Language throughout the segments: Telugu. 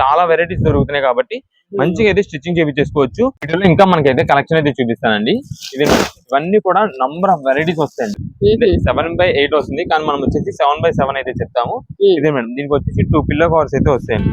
చాలా వెరైటీస్ దొరుకుతున్నాయి కాబట్టి మంచిగా అయితే స్టిచ్చింగ్ చేపించేసుకోవచ్చు వీటిలో ఇంకా మనకైతే కలెక్షన్ అయితే చూపిస్తానండి. ఇది ఇవన్నీ కూడా నంబర్ ఆఫ్ వెరైటీస్ వస్తాయండి. సెవెన్ బై ఎయిట్ వస్తుంది. కానీ మనం వచ్చేసి సెవెన్ బై సెవెన్ అయితే చెప్తాము. ఇదే మేడం. దీనికి వచ్చేసి టూ పిల్లో కవర్స్ అయితే వస్తాయండి.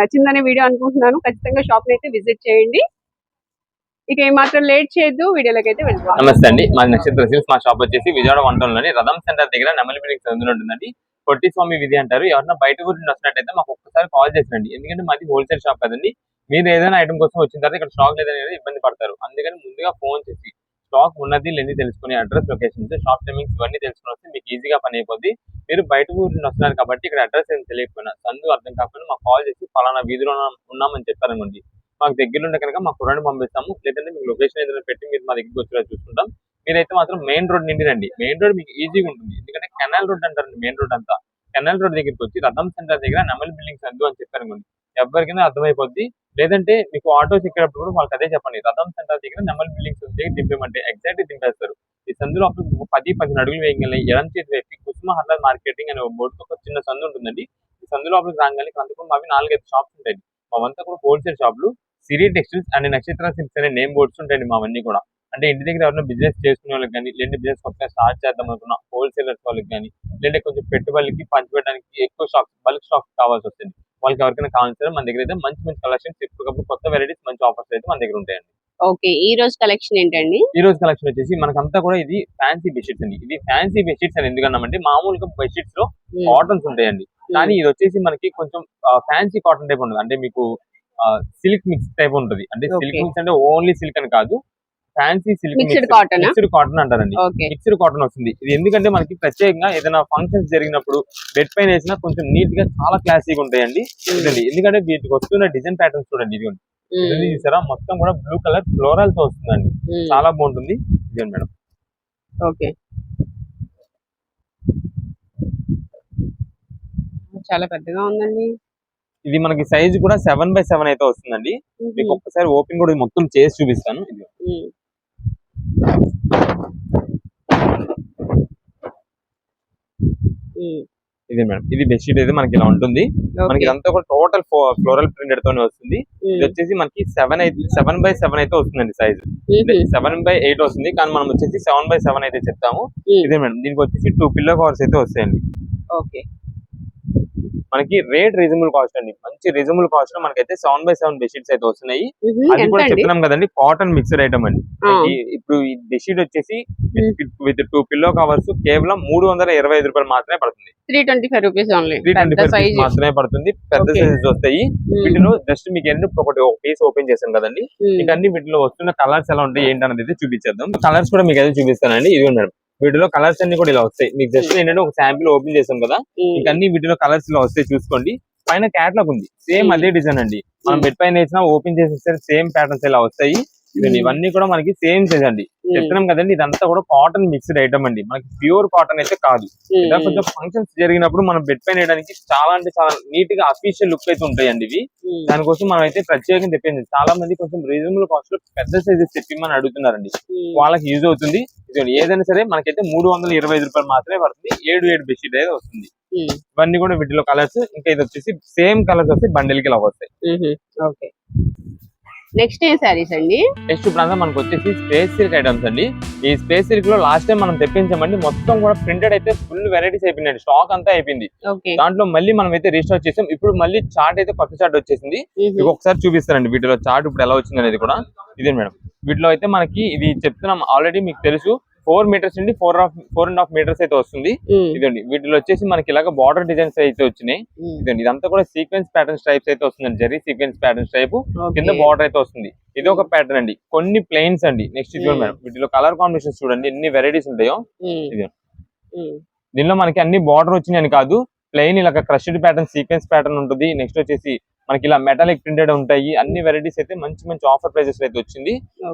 నచ్చిందనే వీడియో అనుకుంటున్నాను. ఖచ్చితంగా షాప్ అయితే విజిట్ చేయండి. ఇక ఏమాత్రం లేట్ చేయొద్దు. వీడియోలోకి అయితే వెళ్తాం నమస్తే అండి. మా నక్షత్ర సిల్స్ మా షాప్ వచ్చేసి విజయవాడ వంటలోని రథం సెంటర్ దగ్గర నెమలి బిల్డింగ్ అందులో ఉంటుందండి. పొట్టి స్వామి విధి అంటారు. ఎవరైనా బయట గురించి వస్తున్నట్టయితే మాకు ఒక్కసారి కాల్ చేసినండి ఎందుకంటే మాది హోల్సేల్ షాప్ కదండి. మీరు ఏదైనా ఐటమ్ కోసం వచ్చిన తర్వాత ఇక్కడ స్టాక్ లేదనేది ఇబ్బంది పడతారు. అందుకని ముందుగా ఫోన్ చేసి స్టాక్ ఉన్నది లేని తెలుసుకుని అడ్రస్ లొకేషన్స్ షాప్ టైమింగ్స్ ఇవన్నీ తెలుసుకుని వస్తే మీకు ఈజీగా పని అయిపోద్ది. మీరు బయట ఊరి నుండి వస్తున్నారు కాబట్టి ఇక్కడ అడ్రస్ ఏం తెలియకపోయినా సందు అర్థం కాకుండా మాకు కాల్ చేసి ఫలానా వీధిలో ఉన్నామని చెప్పారనుకోండి మాకు దగ్గరుండే కనుక మా కుర్రాన్ని పంపిస్తాము. లేదంటే మీకు లొకేషన్ ఏదైనా పెట్టి మీరు మా దగ్గరికి వచ్చేలా చూసుకుంటాం. మీరైతే మాత్రం మెయిన్ రోడ్ నిండి రండి. మెయిన్ రోడ్ మీకు ఈజీగా ఉంటుంది. ఎందుకంటే కెనాల్ రోడ్ అంటారండి మెయిన్ రోడ్ అంతా. కెనాల్ రోడ్ దగ్గరికి వచ్చి రథం సెంటర్ దగ్గర నెమల్ బిల్డింగ్స్ అందు అని చెప్పారనుకోండి ఎవరికైనా అర్థమైపోద్ది. లేదంటే మీకు ఆటోస్ ఎక్కేటప్పుడు కూడా వాళ్ళకి అదే చెప్పండి. రథం సెంటర్ దగ్గర నెమల్ బిల్డింగ్స్ సందు దగ్గర దింపేమంటే ఎగ్జాక్ట్ దింపేస్తారు. ఈ సందులో అప్పుడు పది పదిహేను అడుగులు వేయగలి ఎడం చేతి వైపు కుసుమ హర్లాల్ మార్కెటింగ్ అనే ఒక బోర్డు ఒక చిన్న సందు ఉంటుందండి. ఈ సందులో అప్పుడు రాగానే అంతకు మావి నాలుగైదు షాప్స్ ఉంటాయి మావంతా కూడా హోల్సేల్ షాపులు Siri textiles and Nakshatra silks అనే నేమ్ బోర్డ్స్ ఉంటాయండి మావన్నీ కూడా. అంటే ఇంటి దగ్గర ఎవరైనా బిజినెస్ చేసుకునే వాళ్ళకి కానీ లేదంటే బిజినెస్ కొత్తగా స్టార్ట్ చేద్దాం అనుకున్న హోల్సేలర్స్ వాళ్ళకి కానీ లేదంటే కొంచెం పెట్టుబడికి పంచిపెట్టడానికి ఎక్కువ స్టాక్ బల్క్ స్టాక్ కావాల్సి వస్తుంది వాళ్ళకి ఎవరికైనా కావాల్సి మన దగ్గర అయితే మంచి మంచి కలెక్షన్స్ ఎప్పటికప్పుడు కొత్త వెరైటీస్ మంచి ఆఫర్స్ అయితే మన దగ్గర ఉంటాయండి. ఓకే ఈ రోజు కలెక్షన్ ఏంటండి? ఈ రోజు కలెక్షన్ వచ్చేసి మనకంతా కూడా ఇది ఫ్యాన్సీ బెడ్షీట్స్ అండి. ఇది ఫ్యాన్సీ బెడ్షీట్స్ అని ఎందుకన్నామంటే మామూలుగా బెడ్షీట్స్లో కాటన్స్ ఉంటాయండి. కానీ ఇది వచ్చేసి మనకి కొంచెం ఫ్యాన్సీ కాటన్ టైప్ ఉంటుంది అంటే మీకు సిల్క్ మిక్స్ టైప్ ఉంటుంది. అంటే సిల్క్. మిక్స్ అంటే ఓన్లీ సిల్క్ అని కాదు. Fancy silk mixed cotton mixed cotton అంటారండి. మిక్స్డ్ కాటన్ వస్తుంది. ఇది ఎందుకంటే మనకి ప్రత్యేకంగా ఏదైనా ఫంక్షన్స్ జరిగినప్పుడు బెడ్ పైన వేసినా కొంచెం నీట్గా చాలా క్లాసీగా ఉంటాయండి. ఇదండి ఎందుకంటే వీటికి వస్తున్న డిజైన్ ప్యాటర్న్స్ చూడండి. ఇది ఇది చూసారా? మొత్తం కూడా బ్లూ కలర్ ఫ్లోరల్తో వస్తుందండి. చాలా బాగుంటుంది. ఇదే మేడం. ఓకే చాలా పెద్దగా ఉందండి. ఇది మనకి సైజ్ కూడా సెవెన్ బై సెవెన్ అయితే వస్తుందండి. మీకు ఒక్కసారి ఓపెన్ కూడా మొత్తం చేసి చూపిస్తాను. ఇది. ఇదే మేడం ఇది బెడ్షీట్ అయితే మనకి ఇలా ఉంటుంది మనకి. ఇదంతా కూడా టోటల్ ఫ్లోరల్ ప్రింటెడ్ తోనే వస్తుంది. ఇది వచ్చేసి మనకి సెవెన్ అయితే సెవెన్ బై సెవెన్ అయితే వస్తుందండి సైజ్. సెవెన్ బై ఎయిట్ వస్తుంది కానీ మనం వచ్చేసి సెవెన్ బై సెవెన్ అయితే చెప్తాము. ఇదే మేడం దీనికి వచ్చేసి టూ పిల్లో కవర్స్ అయితే వస్తాయండి ఓకే మనకి రేట్ రీజనబుల్ కాస్ట్ అండి. మంచి రీజనబుల్ కాస్ట్లో మనకైతే సెవెన్ బై సెవెన్ బెడ్షీట్స్ అయితే వస్తున్నాయి. అది కూడా చెప్తున్నాం కదండి కాటన్ మిక్స్డ్ ఐటమ్ అండి. ఇప్పుడు ఈ బెడ్షీట్ వచ్చేసి విత్ టూ పిల్లో కవర్స్ కేవలం మూడు వందల ఇరవై ఐదు రూపాయలు మాత్రమే పడుతుంది. Three twenty five rupees only three twenty five size మాత్రమే పడుతుంది. పెద్ద. సైజెస్ వస్తాయి. వీటిలో జస్ట్ మీకు ఎన్ని ఒకటి ఒక పీస్ ఓపెన్ చేశాను కదండి. మీకు అన్ని వీటిలో వస్తున్న కలర్స్ ఎలా ఉంటాయి ఏంటి అనేది అయితే చూపించేద్దాం. కలర్స్ కూడా మీకు అయితే చూపిస్తానండి. ఇది మేడం. వీటిలో కలర్స్ అన్ని కూడా ఇలా వస్తాయి. మీకు జస్ట్ ఏంటంటే ఒక శాంపిల్ ఓపెన్ చేసాం కదా మీకు అన్ని వీటిలో కలర్స్ ఇలా వస్తాయి చూసుకోండి. పైన క్యాట్లాగ్ ఉంది. Same Hmm. అదే డిజైన్ అండి. మనం Hmm. బెడ్ పైన వేసినా ఓపెన్ చేసేస్తే సేమ్ ప్యాటర్న్స్ ఇలా వస్తాయి. ఇవన్నీ కూడా మనకి సేమ్ సైజ్ అండి. చెప్తున్నాం కదండి ఇదంతా కూడా కాటన్ మిక్స్డ్ ఐటమ్ అండి. మనకి ప్యూర్ కాటన్ అయితే కాదు. ఇలా కొంచెం ఫంక్షన్స్ జరిగినప్పుడు మనం బెడ్ పైన వేయడానికి చాలా అంటే చాలా నీట్గా అఫీషియల్ లుక్ అయితే ఉంటాయండి ఇవి. దానికోసం మనం అయితే ప్రత్యేకంగా తెప్పింది చాలా మంది కొంచెం రీజనబుల్ కాస్ట్లో పెద్ద సైజెస్ తెప్పిమని అడుగుతున్నారండి. వాళ్ళకి యూజ్ అవుతుంది. ఏదైనా సరే మనకైతే మూడు వందల ఇరవై ఐదు రూపాయలు మాత్రమే పడుతుంది. ఏడు ఏడు బెడ్షీట్ అయితే వస్తుంది. ఇవన్నీ కూడా వీటిలో కలర్స్ ఇంకా ఇది వచ్చేసి సేమ్ కలర్స్ వస్తాయి బండిల్కి ఇలా వస్తాయి. ఓకే. నెక్స్ట్ ఏ శారీస్ అండి? నెక్స్ట్ అంతా మనకు వచ్చేసి స్పేస్ సిల్క్ ఐటమ్స్ అండి. ఈ స్పేస్ సిల్క్లో లాస్ట్ టైం మనం తెప్పించామండి మొత్తం కూడా ప్రింటెడ్ అయితే ఫుల్ వెరైటీస్ అయిపోయింది స్టాక్ అంతా అయిపోయింది. దాంట్లో మళ్ళీ మనం అయితే రీస్టాక్ చేసాం. ఇప్పుడు మళ్ళీ చార్ట్ అయితే కొత్త చార్ట్ వచ్చేసింది. ఒకసారి చూపిస్తానండి వీటిలో చార్ట్ ఇప్పుడు ఎలా వచ్చింది అనేది కూడా. ఇదే మేడం. వీటిలో అయితే మనకి ఇది చెప్తున్నాం. ఆల్రెడీ మీకు తెలుసు. ఫోర్ మీటర్స్ నుండి four half four and half metres అయితే వస్తుంది. ఇదండి వీటిలో వచ్చేసి మనకి ఇలాగ బార్డర్ డిజైన్స్ అయితే వచ్చినాయి. ఇదండి ఇదంతా కూడా సీక్వెన్స్ ప్యాటర్న్స్ టైప్స్ అయితే వస్తుందండి. జరీ సీక్వెన్స్ ప్యాటర్న్స్ టైప్ కింద బార్డర్ అయితే వస్తుంది. ఇది ఒక ప్యాటర్న్ అండి. కొన్ని ప్లెయిన్స్ అండి. నెక్స్ట్ చూడండి Hmm. మేడం వీటిలో కలర్ కాంబినేషన్స్ చూడండి. ఎన్ని వెరైటీస్ ఉంటాయో. దీనిలో మనకి అన్ని బార్డర్ వచ్చినాయని కాదు. ప్లెయిన్ ఇలా క్రష్డ్ ప్యాటర్న్ సీక్వెన్స్ ప్యాటర్న్ ఉంటుంది. నెక్స్ట్ వచ్చేసి మనకి ఇలా మెటాలిక్ ప్రింటెడ్ ఉంటాయి. అన్ని వెరైటీస్ అయితే మంచి మంచి ఆఫర్ ప్రైజెస్ అయితే వచ్చింది.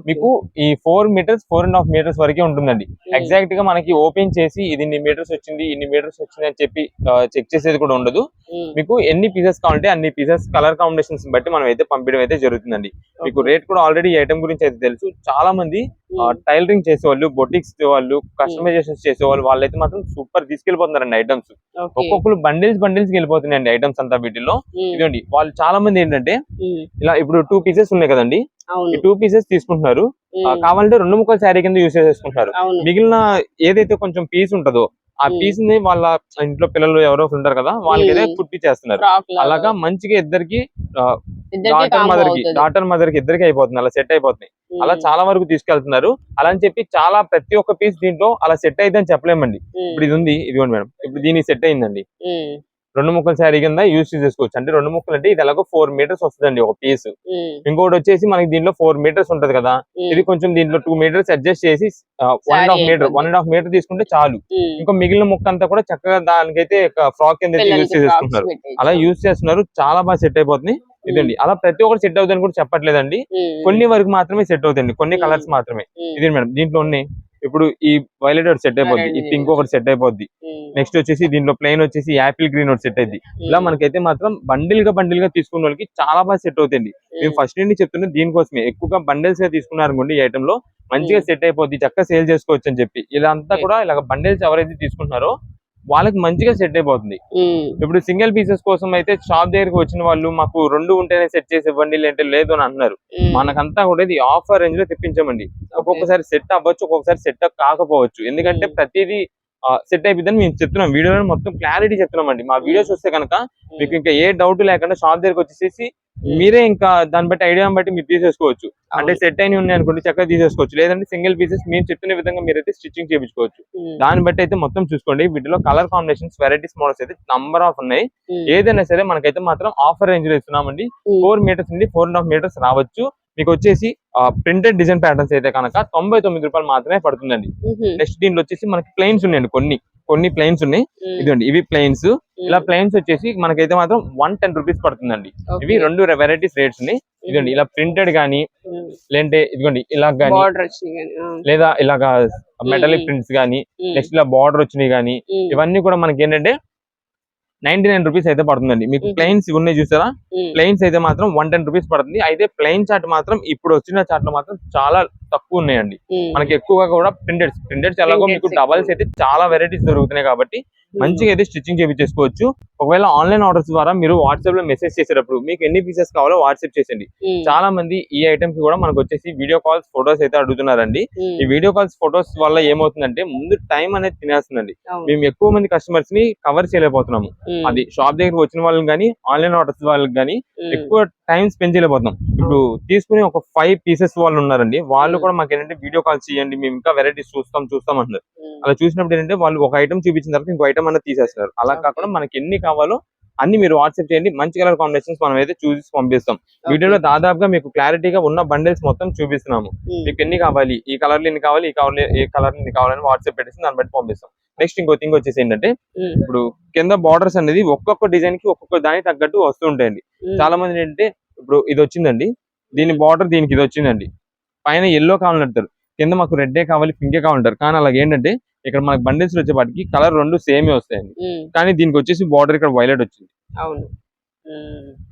మీకు ఈ four metres four and half metres వరకే ఉంటుందండి. ఎగ్జాక్ట్గా మనకి ఓపెన్ చేసి ఇది ఇన్ని మీటర్స్ వచ్చింది ఇన్ని మీటర్స్ వచ్చింది అని చెప్పి చెక్ చేసేది కూడా ఉండదు. మీకు ఎన్ని పీసెస్ కావాలంటే అన్ని పీసెస్ కలర్ కాంబినేషన్స్ బట్టి మనం అయితే పంపించడం అయితే జరుగుతుందండి. మీకు రేట్ కూడా ఆల్రెడీ ఐటమ్ గురించి అయితే తెలుసు. చాలా మంది టైలరింగ్ చేసేవాళ్ళు బొటిక్స్ వాళ్ళు కస్టమైజేషన్స్ చేసేవాళ్ళు వాళ్ళైతే మాత్రం సూపర్ తీసుకెళ్ళిపోతున్నారండి ఐటమ్స్ ఒక్కొక్కరు బండిల్స్ బండిల్స్ వెళ్ళిపోతున్నాయండి ఐటమ్స్ అంతా వీటిలో ఇదండి వాళ్ళు చాలా మంది ఏంటంటే ఇలా ఇప్పుడు టూ పీసెస్ ఉన్నాయి కదండి. టూ పీసెస్ తీసుకుంటున్నారు. కావాలంటే రెండు ముక్కల శారీ కింద యూస్ అవును. మిగిలిన ఏదైతే కొంచెం పీస్ ఉంటుందో ఆ. పీస్ని వాళ్ళ ఇంట్లో పిల్లలు ఎవరో ఉంటారు కదా వాళ్ళకి. కుట్టి చేస్తున్నారు అలాగా మంచిగా ఇద్దరికి డాటర్ మదర్కి డాటర్ మదర్కి ఇద్దరికి అయిపోతుంది అలా సెట్ అయిపోతుంది ఉమ్, అలా చాలా వరకు తీసుకెళ్తున్నారు. అలా అని చెప్పి చాలా ప్రతి ఒక్క పీస్ దీంట్లో అలా సెట్ అయితే అని చెప్పలేమండి ఇప్పుడు ఇది ఉంది ఇదిగోండి మేడం. ఇప్పుడు దీనికి సెట్ అయిందండి. రెండు ముక్కల శారీ కింద యూస్ చేసుకోవచ్చు. అంటే రెండు ముక్కలు అంటే ఇది ఎలాగో ఫోర్ మీటర్స్ వస్తుందండి ఒక పీస్ ఇంకోటి వచ్చేసి మనకి దీంట్లో ఫోర్ మీటర్స్ ఉంటది కదా. ఇది కొంచెం దీంట్లో టూ మీటర్స్ అడ్జస్ట్ చేసి one and half metre. One and half metre తీసుకుంటే చాలు. ఇంకా మిగిలిన ముక్క అంతా కూడా చక్కగా దానికైతే ఫ్రాక్ కింద యూస్ పిల్లలకి చేసుకుంటున్నారు. అలా యూస్ చేస్తున్నారు. చాలా బాగా సెట్ అయిపోతుంది. ఇదండి. అలా ప్రతి ఒక్కటి సెట్ అవుతుందని కూడా చెప్పట్లేదండి. కొన్ని వరకు మాత్రమే సెట్ అవుతాయండి. కొన్ని. కలర్స్ మాత్రమే. ఇది మేడం? దీంట్లో ఉన్నాయి. ఇప్పుడు ఈ వైలెట్ ఒకటి సెట్ అయిపోద్ది ఈ పింక్ ఒకటి సెట్ అయిపోద్ది. నెక్స్ట్ వచ్చేసి దీంట్లో ప్లెయిన్ వచ్చేసి యాపిల్ గ్రీన్ ఒకటి సెట్ అయింది ఇలా ఉమ్, మనకైతే మాత్రం బండిల్గా బండిల్గా తీసుకున్న వాళ్ళకి చాలా బాగా సెట్ అవుతుంది మేము ఫస్ట్ నుండి చెప్తున్నది దీనికోసమే. ఎక్కువగా బండిల్స్గా తీసుకున్నారు అనుకోండి ఈ ఐటమ్లో మంచిగా Hmm. సెట్ అయిపోద్ది చక్కగా సేల్ చేసుకోవచ్చు అని చెప్పి. ఇలా అంతా. కూడా ఇలా బండిల్స్ ఎవరైతే తీసుకుంటున్నారో వాళ్ళకి మంచిగా సెట్ అయిపోతుంది. ఇప్పుడు సింగిల్ పీసెస్ కోసం అయితే షాప్ దగ్గరికి వచ్చిన వాళ్ళు మాకు రెండు ఉంటేనే సెట్ చేసి ఇవ్వండి లేదంటే లేదు అని అన్నారు. మనకంతా కూడా ఇది ఆఫర్ రేంజ్లో తెప్పించామండి. ఒక్కొక్కసారి సెట్ అవ్వచ్చు ఒక్కొక్కసారి సెట్ కాకపోవచ్చు. ఎందుకంటే. ప్రతిదీ సెట్ అయిపోయిందని మేము చెప్తున్నాం. వీడియోలో మొత్తం క్లారిటీ చెప్తున్నాం అండి మా వీడియోస్ వస్తే కనుక మీకు ఇంకా ఏ డౌట్ లేకుండా షాప్ దగ్గరికి వచ్చేసి మీరే ఇంకా దాన్ని బట్టి ఐడియా బట్టి మీరు తీసేసుకోవచ్చు. అంటే. సెట్ అయిన ఉన్నాయి అనుకోండి చక్కగా తీసేసుకోవచ్చు. లేదంటే సింగిల్ పీసెస్ మీరు చెప్పిన విధంగా మీరైతే స్టిచ్చింగ్ చేయించుకోవచ్చు. ఉమ్, దాన్ని బట్టి అయితే మొత్తం చూసుకోండి. వీటిలో కలర్ కాంబినేషన్స్ వెరైటీస్ మోడల్స్ అయితే నంబర్ ఆఫ్ ఉన్నాయి. ఉమ్, ఏదైనా సరే మనకైతే మాత్రం ఆఫర్ రేంజ్లో ఇస్తున్నామండి. ఫోర్ మీటర్స్ నుండి ఫోర్ అండ్ హాఫ్ మీటర్స్ రావచ్చు. మీకు వచ్చేసి ప్రింటెడ్ డిజైన్ ప్యాటర్న్స్ అయితే కనుక తొంభై తొమ్మిది రూపాయలు మాత్రమే పడుతుందండి. నెక్స్ట్ దీంట్లో వచ్చేసి మనకి ప్లెయిన్స్ ఉన్నాయండి కొన్ని. కొన్ని ప్లెయిన్స్ ఉన్నాయి. ఇదిగోండి ఇవి ప్లెయిన్స్ ఇలా ప్లెయిన్స్ వచ్చేసి మనకైతే మాత్రం వన్ టెన్ రూపీస్ పడుతుందండి. ఇవి రెండు వెరైటీస్ రేట్స్ ఉన్నాయి. ఇదిగోండి ఇలా ప్రింటెడ్ గానీ లేదంటే ఇదిగోండి ఇలా గానీ లేదా ఇలాగా మెటాలిక్. ప్రింట్స్ గానీ నెక్స్ట్ ఇలా బార్డర్ వచ్చినాయి గానీ ఇవన్నీ కూడా మనకి ఏంటంటే నైన్టీ నైన్ రూపీస్ అయితే పడుతుందండి. మీకు. ప్లెయిన్స్ ఉన్నాయి చూసారా? ప్లెయిన్స్ అయితే మాత్రం వన్ టెన్ రూపీస్ పడుతుంది. అయితే ప్లెయిన్ చార్ట్ మాత్రం ఇప్పుడు వచ్చిన చార్ట్లో మాత్రం చాలా తక్కువ ఉన్నాయండి. మనకి ఎక్కువగా కూడా ప్రింటెడ్స్ ప్రింటెడ్స్ ఎలాగో మీకు డబల్స్. అయితే చాలా వెరైటీస్ దొరుకుతున్నాయి కాబట్టి మంచిగా అయితే స్టిచ్చింగ్ చేయించేసుకోవచ్చు ఒకవేళ ఆన్లైన్ ఆర్డర్స్ ద్వారా మీరు వాట్సాప్లో మెసేజ్ చేసేటప్పుడు మీకు ఎన్ని పీసెస్ కావాలో వాట్సాప్ చేసండి చాలా మంది ఈ ఐటమ్స్ కూడా మనకు వచ్చేసి వీడియో కాల్స్ ఫొటోస్ అయితే అడుగుతున్నారండి. ఈ వీడియో కాల్స్ ఫొటోస్ వల్ల ఏమవుతుందంటే ముందు టైం అనేది తినేస్తుందండి. మేము ఎక్కువ మంది కస్టమర్స్ని కవర్ చేయలేకపోతున్నాము. అది షాప్ దగ్గరికి వచ్చిన వాళ్ళకి కానీ ఆన్లైన్ ఆర్డర్స్ వాళ్ళకి కానీ ఎక్కువ టైం స్పెండ్ చేయలేకపోతున్నాం. ఇప్పుడు తీసుకుని ఒక ఫైవ్ పీసెస్ వాళ్ళు ఉన్నారండి. వాళ్ళు. కూడా మాకు ఏంటంటే వీడియో కాల్స్ చేయండి మేము ఇంకా వెరైటీస్ చూస్తాం చూస్తాం అంటున్నారు. అలా చూసినప్పుడు ఏంటంటే వాళ్ళు ఒక ఐటమ్ చూపించిన తర్వాత ఇంకో ఐటమ్ అన్నది తీసేస్తున్నారు. అలా. కాకుండా మనకి ఎన్ని కావాలో అన్ని మీరు వాట్సాప్ చేయండి. మంచి కలర్ కాంబినేషన్స్ మనం అయితే చూసి పంపిస్తాం. వీడియోలో దాదాపుగా మీకు క్లారిటీగా ఉన్న బండిల్స్ మొత్తం చూపిస్తున్నాము. ఉమ్, మీకు ఎన్ని కావాలి ఈ కలర్ ఎన్ని కావాలి ఈ కలర్ ఏ కలర్ ఎన్ని కావాలని వాట్సాప్ పెట్టేసి దాన్ని బట్టి పంపిస్తాం. నెక్స్ట్ ఇంకో థింగ్ వచ్చేసి ఏంటంటే ఉమ్, ఇప్పుడు కింద బార్డర్స్ అనేది ఒక్కొక్క డిజైన్కి ఒక్కొక్క దానికి తగ్గట్టు వస్తూ ఉంటాయండి. ఉమ్, చాలా మంది ఏంటంటే ఇప్పుడు ఇది వచ్చిందండి. దీని బార్డర్ దీనికి ఇది వచ్చిందండి. పైన ఎల్లో కావాలంటారు. కింద మాకు రెడ్డే కావాలి పింకే కావాలంటారు. కానీ అలాగే ఏంటంటే ఇక్కడ మనకి బండిల్స్ వచ్చేపాటికి కలర్ రెండు సేమే వస్తాయండి. కానీ దీనికి వచ్చేసి బార్డర్ ఇక్కడ వైలెట్ వచ్చింది. అవును.